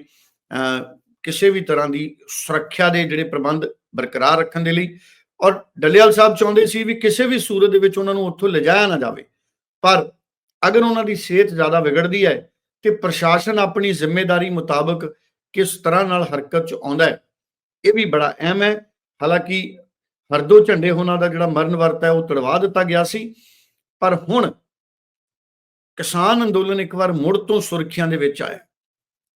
ਕਿਸੇ ਵੀ ਤਰ੍ਹਾਂ ਦੀ ਸੁਰੱਖਿਆ ਦੇ ਜਿਹੜੇ ਪ੍ਰਬੰਧ ਬਰਕਰਾਰ ਰੱਖਣ ਦੇ ਲਈ। ਔਰ ਡੱਲੇਵਾਲ ਸਾਹਿਬ ਚਾਹੁੰਦੇ ਸੀ ਵੀ ਕਿਸੇ ਵੀ ਸੂਰਤ ਦੇ ਵਿੱਚ ਉਹਨਾਂ ਨੂੰ ਉੱਥੋਂ ਲਿਜਾਇਆ ਨਾ ਜਾਵੇ। ਪਰ ਅਗਰ ਉਹਨਾਂ ਦੀ ਸਿਹਤ ਜ਼ਿਆਦਾ ਵਿਗੜਦੀ ਹੈ ਤੇ ਪ੍ਰਸ਼ਾਸਨ ਆਪਣੀ ਜ਼ਿੰਮੇਵਾਰੀ ਮੁਤਾਬਕ ਕਿਸ ਤਰ੍ਹਾਂ ਨਾਲ ਹਰਕਤ 'ਚ ਆਉਂਦਾ ਹੈ, ਇਹ ਵੀ ਬੜਾ ਅਹਿਮ ਹੈ। ਹਾਲਾਂਕਿ ਹਰਦੋ ਝੰਡੇ ਉਹਨਾਂ ਦਾ ਜਿਹੜਾ ਮਰਨ ਵਰਤ ਹੈ ਉਹ ਤੜਵਾ ਦਿੱਤਾ ਗਿਆ ਸੀ। ਪਰ ਹੁਣ ਕਿਸਾਨ ਅੰਦੋਲਨ ਇੱਕ ਵਾਰ ਮੁੜ ਤੋਂ ਸੁਰਖੀਆਂ ਦੇ ਵਿੱਚ ਆਇਆ।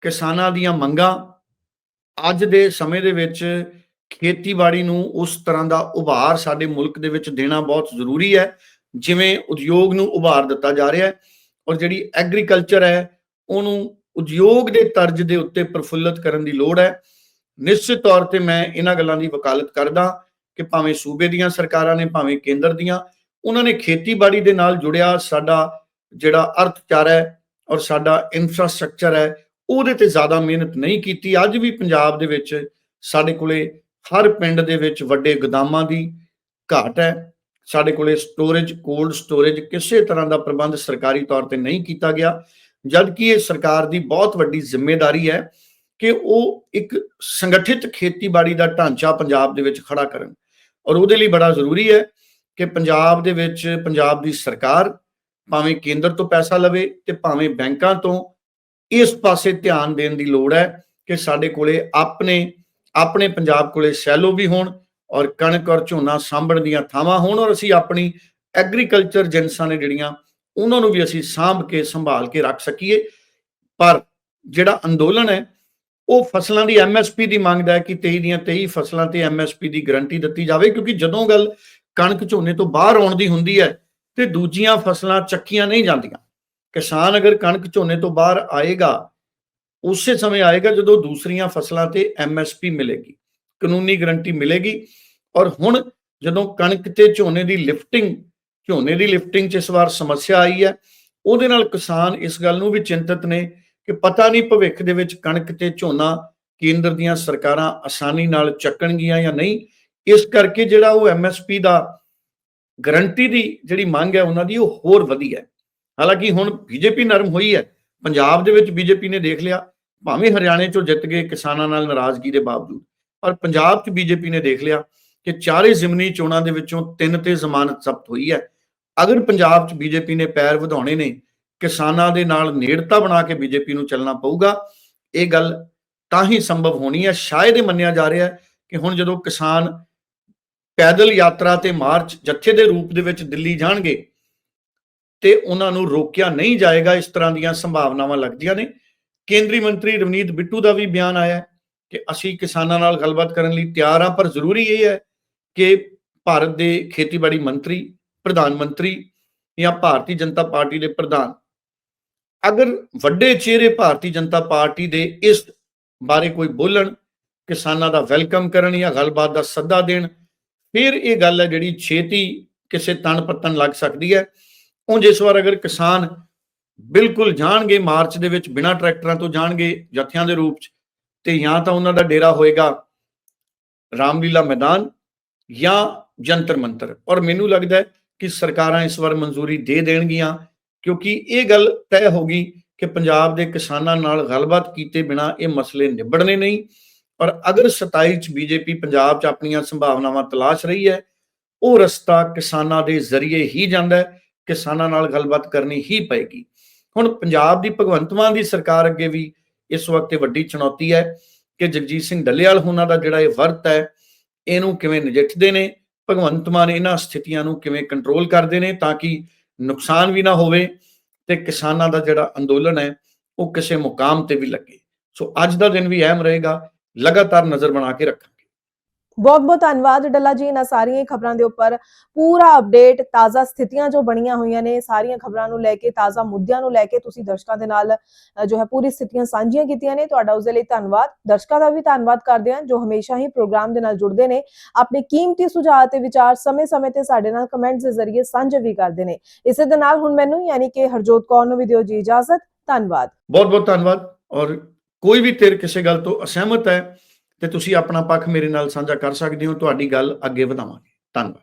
ਕਿਸਾਨਾਂ ਦੀਆਂ ਮੰਗਾਂ ਅੱਜ ਦੇ ਸਮੇਂ ਦੇ ਵਿੱਚ ਖੇਤੀਬਾੜੀ ਨੂੰ ਉਸ ਤਰ੍ਹਾਂ ਦਾ ਉਭਾਰ ਸਾਡੇ ਮੁਲਕ ਦੇ ਵਿੱਚ ਦੇਣਾ ਬਹੁਤ ਜ਼ਰੂਰੀ ਹੈ, ਜਿਵੇਂ ਉਦਯੋਗ ਨੂੰ ਉਭਾਰ ਦਿੱਤਾ ਜਾ ਰਿਹਾ ਹੈ ਔਰ ਜਿਹੜੀ ਐਗਰੀਕਲਚਰ ਹੈ, ਉਹਨੂੰ ਉਦਯੋਗ ਦੇ ਤਰਜ ਦੇ ਉੱਤੇ ਪ੍ਰਫੁੱਲਤ ਕਰਨ ਦੀ ਲੋੜ ਹੈ। ਨਿਸ਼ਚਿਤ ਤੌਰ ਤੇ ਮੈਂ ਇਹਨਾਂ ਗੱਲਾਂ ਦੀ ਵਕਾਲਤ ਕਰਦਾ ਕਿ ਭਾਵੇਂ ਸੂਬੇ ਦੀਆਂ ਸਰਕਾਰਾਂ ਨੇ, ਭਾਵੇਂ ਕੇਂਦਰ ਦੀਆਂ, ਉਹਨਾਂ ਨੇ ਖੇਤੀਬਾੜੀ ਦੇ ਨਾਲ ਜੁੜਿਆ ਸਾਡਾ ਜਿਹੜਾ ਅਰਥਚਾਰਾ ਹੈ ਔਰ ਸਾਡਾ ਇਨਫਰਾਸਟ੍ਰਕਚਰ ਹੈ, ਉਹਦੇ ਤੇ ਜ਼ਿਆਦਾ ਮਿਹਨਤ ਨਹੀਂ ਕੀਤੀ। ਅੱਜ ਵੀ ਪੰਜਾਬ ਦੇ ਵਿੱਚ ਸਾਡੇ ਕੋਲੇ ਹਰ ਪਿੰਡ ਦੇ ਵਿੱਚ ਵੱਡੇ ਗੋਦਾਮਾਂ ਦੀ ਘਾਟ ਹੈ। ਸਾਡੇ ਕੋਲੇ ਸਟੋਰੇਜ ਕੋਲਡ ਸਟੋਰੇਜ ਕਿਸੇ ਤਰ੍ਹਾਂ ਦਾ ਪ੍ਰਬੰਧ ਸਰਕਾਰੀ ਤੌਰ ਤੇ ਨਹੀਂ ਕੀਤਾ ਗਿਆ। ਜਦ ਕਿ ਇਹ ਸਰਕਾਰ ਦੀ ਬਹੁਤ ਵੱਡੀ ਜ਼ਿੰਮੇਵਾਰੀ ਹੈ ਕਿ ਉਹ ਇੱਕ ਸੰਗਠਿਤ ਖੇਤੀਬਾੜੀ ਦਾ ਢਾਂਚਾ ਪੰਜਾਬ ਦੇ ਵਿੱਚ ਖੜਾ ਕਰਨ। ਔਰ ਉਹਦੇ ਲਈ ਬੜਾ ਜ਼ਰੂਰੀ ਹੈ ਕਿ ਪੰਜਾਬ ਦੇ ਵਿੱਚ ਪੰਜਾਬ ਦੀ ਸਰਕਾਰ ਭਾਵੇਂ ਕੇਂਦਰ ਤੋਂ ਪੈਸਾ ਲਵੇ ਤੇ ਭਾਵੇਂ ਬੈਂਕਾਂ ਤੋਂ, ਇਸ ਪਾਸੇ ਧਿਆਨ ਦੇਣ ਦੀ ਲੋੜ ਹੈ ਕਿ ਸਾਡੇ ਕੋਲੇ ਆਪਣੇ ਆਪਣੇ ਪੰਜਾਬ ਕੋਲੇ ਸੈਲੋ ਵੀ ਹੋਣ ਔਰ ਕਣਕ ਔਰ ਝੋਨਾ ਸਾਂਭਣ ਦੀਆਂ ਥਾਵਾਂ ਹੋਣ ਔਰ ਅਸੀਂ ਆਪਣੀ ਐਗਰੀਕਲਚਰ ਏਜੰਸਾਂ ਨੇ ਜਿਹੜੀਆਂ ਉਹਨਾਂ ਨੂੰ ਵੀ ਅਸੀਂ ਸਾਂਭ ਕੇ ਸੰਭਾਲ ਕੇ ਰੱਖ ਸਕੀਏ। ਪਰ ਜਿਹੜਾ ਅੰਦੋਲਨ ਹੈ, ਉਹ ਫਸਲਾਂ ਦੀ ਐਮਐਸਪੀ ਦੀ ਮੰਗਦਾ ਹੈ ਕਿ 23 ਦੀਆਂ 23 ਫਸਲਾਂ ਤੇ ਐਮਐਸਪੀ ਦੀ ਗਾਰੰਟੀ ਦਿੱਤੀ ਜਾਵੇ ਕਿਉਂਕਿ ਜਦੋਂ ਗੱਲ ਕਣਕ ਝੋਨੇ ਤੋਂ ਬਾਹਰ ਆਉਣ ਦੀ ਹੁੰਦੀ ਹੈ ਤੇ ਦੂਜੀਆਂ ਫਸਲਾਂ ਚੱਕੀਆਂ ਨਹੀਂ ਜਾਂਦੀਆਂ। ਕਿਸਾਨ ਅਗਰ ਕਣਕ ਝੋਨੇ ਤੋਂ ਬਾਹਰ ਆਏਗਾ, ਉਸੇ ਸਮੇਂ ਆਏਗਾ ਜਦੋਂ ਦੂਸਰੀਆਂ ਫਸਲਾਂ ਤੇ ਐਮਐਸਪੀ ਮਿਲੇਗੀ, ਕਾਨੂੰਨੀ ਗਰੰਟੀ ਮਿਲੇਗੀ। ਔਰ ਹੁਣ ਜਦੋਂ ਕਣਕ ਤੇ ਝੋਨੇ ਦੀ ਲਿਫਟਿੰਗ ਝੋਨੇ ਦੀ ਲਿਫਟਿੰਗ 'ਚ ਇਸ ਵਾਰ ਸਮੱਸਿਆ ਆਈ ਹੈ, ਉਹਦੇ ਨਾਲ ਕਿਸਾਨ ਇਸ ਗੱਲ ਨੂੰ ਵੀ ਚਿੰਤਤ ਨੇ ਕਿ ਪਤਾ ਨਹੀਂ ਭਵਿੱਖ ਦੇ ਵਿੱਚ ਕਣਕ ਤੇ ਝੋਨਾ ਕੇਂਦਰ ਦੀਆਂ ਸਰਕਾਰਾਂ ਆਸਾਨੀ ਨਾਲ ਚੱਕਣਗੀਆਂ ਜਾਂ ਨਹੀਂ। ਇਸ ਕਰਕੇ ਜਿਹੜਾ ਉਹ ਐਮਐਸਪੀ ਦਾ ਗਰੰਟੀ ਦੀ ਜਿਹੜੀ ਮੰਗ ਹੈ ਉਹਨਾਂ ਦੀ ਉਹ ਹੋਰ ਵਧੀ ਹੈ। ਹਾਲਾਂਕਿ ਹੁਣ ਬੀਜੇਪੀ ਨਰਮ ਹੋਈ ਹੈ। ਪੰਜਾਬ ਦੇ ਵਿੱਚ ਬੀਜੇਪੀ ਨੇ ਦੇਖ ਲਿਆ, ਭਾਵੇਂ ਹਰਿਆਣੇ ਚੋਂ ਜਿੱਤ ਗਏ ਕਿਸਾਨਾਂ ਨਾਲ ਨਾਰਾਜ਼ਗੀ ਦੇ ਬਾਵਜੂਦ, ਪਰ ਪੰਜਾਬ 'ਚ ਬੀਜੇਪੀ ਨੇ ਦੇਖ ਲਿਆ ਕਿ ਚਾਰੇ ਜ਼ਿਮਨੀ ਚੋਣਾਂ ਦੇ ਵਿੱਚੋਂ ਤਿੰਨ ਤੇ ਜ਼ਮਾਨਤ ਜ਼ਬਤ ਹੋਈ ਹੈ। ਅਗਰ ਪੰਜਾਬ 'ਚ ਬੀਜੇਪੀ ਨੇ ਪੈਰ ਵਧਾਉਣੇ ਨੇ, ਕਿਸਾਨਾਂ ਦੇ ਨਾਲ ਨੇੜਤਾ ਬਣਾ ਕੇ ਬੀਜੇਪੀ ਨੂੰ ਚੱਲਣਾ ਪਊਗਾ, ਇਹ ਗੱਲ ਤਾਂ ਹੀ ਸੰਭਵ ਹੋਣੀ ਹੈ, ਸ਼ਾਇਦ ਇਹ ਮੰਨਿਆ ਜਾ ਰਿਹਾ ਕਿ ਹੁਣ ਜਦੋਂ ਕਿਸਾਨ ਪੈਦਲ ਯਾਤਰਾ ਤੇ ਮਾਰਚ ਜੱਥੇ ਦੇ ਰੂਪ ਦੇ ਵਿੱਚ ਦਿੱਲੀ ਜਾਣਗੇ ਤੇ ਉਹਨਾਂ ਨੂੰ ਰੋਕਿਆ ਨਹੀਂ ਜਾਏਗਾ, ਇਸ ਤਰ੍ਹਾਂ ਦੀਆਂ ਸੰਭਾਵਨਾਵਾਂ ਲੱਗਦੀਆਂ ਨੇ। ਕੇਂਦਰੀ ਮੰਤਰੀ ਰਵਨੀਤ ਬਿੱਟੂ ਦਾ ਵੀ ਬਿਆਨ ਆਇਆ ਕਿ ਅਸੀਂ ਕਿਸਾਨਾਂ ਨਾਲ ਗੱਲਬਾਤ ਕਰਨ ਲਈ ਤਿਆਰ ਹਾਂ, ਪਰ ਜ਼ਰੂਰੀ ਇਹ ਹੈ ਕਿ ਭਾਰਤ ਦੇ ਖੇਤੀਬਾੜੀ ਮੰਤਰੀ, ਪ੍ਰਧਾਨ ਮੰਤਰੀ ਜਾਂ ਭਾਰਤੀ ਜਨਤਾ ਪਾਰਟੀ ਦੇ ਪ੍ਰਧਾਨ ਅਗਰ ਵੱਡੇ ਚਿਹਰੇ ਭਾਰਤੀ ਜਨਤਾ ਪਾਰਟੀ ਦੇ ਇਸ ਬਾਰੇ ਕੋਈ ਬੋਲਣ, ਕਿਸਾਨਾਂ ਦਾ ਵੈਲਕਮ ਕਰਨ ਜਾਂ ਗੱਲਬਾਤ ਦਾ ਸੱਦਾ ਦੇਣ ਫਿਰ ਇਹ ਗੱਲ ਹੈ ਜਿਹੜੀ ਛੇਤੀ ਕਿਸੇ ਤਣ ਪੱਤਣ ਲੱਗ ਸਕਦੀ ਹੈ। ਉਹ ਜਿਸ ਵਾਰ ਅਗਰ ਕਿਸਾਨ ਬਿਲਕੁਲ ਜਾਣਗੇ ਮਾਰਚ ਦੇ ਵਿੱਚ ਬਿਨਾਂ ਟਰੈਕਟਰਾਂ ਤੋਂ ਜਾਣਗੇ ਜਥਿਆਂ ਦੇ ਰੂਪ 'ਚ, ਤੇ ਜਾਂ ਤਾਂ ਉਹਨਾਂ ਦਾ ਡੇਰਾ ਹੋਏਗਾ ਰਾਮਲੀਲਾ ਮੈਦਾਨ ਜਾਂ ਜੰਤਰ ਮੰਤਰ। ਔਰ ਮੈਨੂੰ ਲੱਗਦਾ ਕਿ ਸਰਕਾਰਾਂ ਇਸ ਵਾਰ ਮਨਜ਼ੂਰੀ ਦੇ ਦੇਣਗੀਆਂ, ਕਿਉਂਕਿ ਇਹ ਗੱਲ ਤੈਅ ਹੋ ਗਈ ਕਿ ਪੰਜਾਬ ਦੇ ਕਿਸਾਨਾਂ ਨਾਲ ਗੱਲਬਾਤ ਕੀਤੇ ਬਿਨਾ ਇਹ ਮਸਲੇ ਨਿਬੜਨੇ ਨਹੀਂ। ਪਰ ਅਗਰ 27 ਚ ਬੀਜੇਪੀ ਪੰਜਾਬ ਚ ਆਪਣੀਆਂ ਸੰਭਾਵਨਾਵਾਂ ਤਲਾਸ਼ ਰਹੀ ਹੈ, ਉਹ ਰਸਤਾ ਕਿਸਾਨਾਂ ਦੇ ਜ਼ਰੀਏ ਹੀ ਜਾਂਦਾ ਹੈ, ਕਿਸਾਨਾਂ ਨਾਲ ਗੱਲਬਾਤ ਕਰਨੀ ਹੀ ਪਏਗੀ। ਹੁਣ ਪੰਜਾਬ ਦੀ ਭਗਵੰਤ ਮਾਨ ਦੀ ਸਰਕਾਰ ਅੱਗੇ ਵੀ ਇਸ ਵਕਤ ਵੱਡੀ ਚੁਣੌਤੀ ਹੈ ਕਿ ਜਗਜੀਤ ਸਿੰਘ ਡੱਲੇਵਾਲ ਹੋਣਾ ਦਾ ਜਿਹੜਾ ਇਹ ਵਰਤ ਹੈ, ਇਹਨੂੰ ਕਿਵੇਂ ਨਜਿੱਠਦੇ ਨੇ, ਭਗਵੰਤ ਮਾਨ ਇਹਨਾਂ ਸਥਿਤੀਆਂ ਨੂੰ ਕਿਵੇਂ ਕੰਟਰੋਲ ਕਰਦੇ ਨੇ ਤਾਂ ਕਿ ਨੁਕਸਾਨ ਵੀ ਨਾ ਹੋਵੇ ਤੇ ਕਿਸਾਨਾਂ ਦਾ ਜਿਹੜਾ ਅੰਦੋਲਨ ਹੈ, ਉਹ ਕਿਸੇ ਮੁਕਾਮ ਤੇ ਵੀ ਲੱਗੇ। ਸੋ ਅੱਜ ਦਾ ਦਿਨ ਵੀ ਅਹਿਮ ਰਹੇਗਾ। ਲਗਾਤਾਰ ਨਜ਼ਰ ਬਣਾ ਕੇ ਰੱਖਾਂਗੇ। ਬਹੁਤ ਬਹੁਤ ਧੰਨਵਾਦ ਡੱਲਾ ਜੀ ਇਹਨਾਂ ਸਾਰੀਆਂ ਖਬਰਾਂ ਦੇ ਉੱਪਰ। ਪੂਰਾ ਅਪਡੇਟ ਤਾਜ਼ਾ ਸਥਿਤੀਆਂ ਜੋ ਬਣੀਆਂ ਹੋਈਆਂ ਨੇ ਸਾਰੀਆਂ ਖਬਰਾਂ ਨੂੰ ਲੈ ਕੇ ਤਾਜ਼ਾ ਮੁੱਦਿਆਂ ਨੂੰ ਲੈ ਕੇ ਤੁਸੀਂ ਦਰਸ਼ਕਾਂ ਦੇ ਨਾਲ ਜੋ ਹੈ ਪੂਰੀ ਸਥਿਤੀਆਂ ਸਾਂਝੀਆਂ ਕੀਤੀਆਂ ਨੇ। ਤੁਹਾਡਾ ਉਸ ਦੇ ਲਈ ਧੰਨਵਾਦ। ਦਰਸ਼ਕਾਂ ਦਾ ਵੀ ਧੰਨਵਾਦ ਕਰਦੇ ਹਾਂ ਜੋ ਹਮੇਸ਼ਾ ਹੀ ਪ੍ਰੋਗਰਾਮ ਦੇ ਨਾਲ ਜੁੜਦੇ ਨੇ। ਆਪਣੇ ਕੀਮਤੀ ਸੁਝਾਅ ਤੇ ਵਿਚਾਰ ਸਮੇਂ-ਸਮੇਂ ਤੇ ਸਾਡੇ ਨਾਲ ਕਮੈਂਟਸ ਦੇ ਜ਼ਰੀਏ ਸਾਂਝੇ ਵੀ ਕਰਦੇ ਨੇ। ਇਸੇ ਦੇ ਨਾਲ ਹੁਣ ਮੈਨੂੰ ਯਾਨੀ ਕਿ ਹਰਜੋਤ ਕੌਰ ਨੂੰ ਵੀ ਦਿਓ ਜੀ ਇਜਾਜ਼ਤ। ਧੰਨਵਾਦ। ਬਹੁਤ ਬਹੁਤ ਧੰਨਵਾਦ ਔਰ ਕੋਈ ਵੀ ਧਿਰ ਕਿਸੇ ਗੱਲ ਤੋਂ ਅਸਹਿਮਤ ਹੈ ਤੇ ਤੁਸੀਂ ਆਪਣਾ ਪੱਖ ਮੇਰੇ ਨਾਲ ਸਾਂਝਾ ਕਰ ਸਕਦੇ ਹੋ, ਤੁਹਾਡੀ ਗੱਲ ਅੱਗੇ ਵਧਾਵਾਂਗੇ। ਧੰਨਵਾਦ।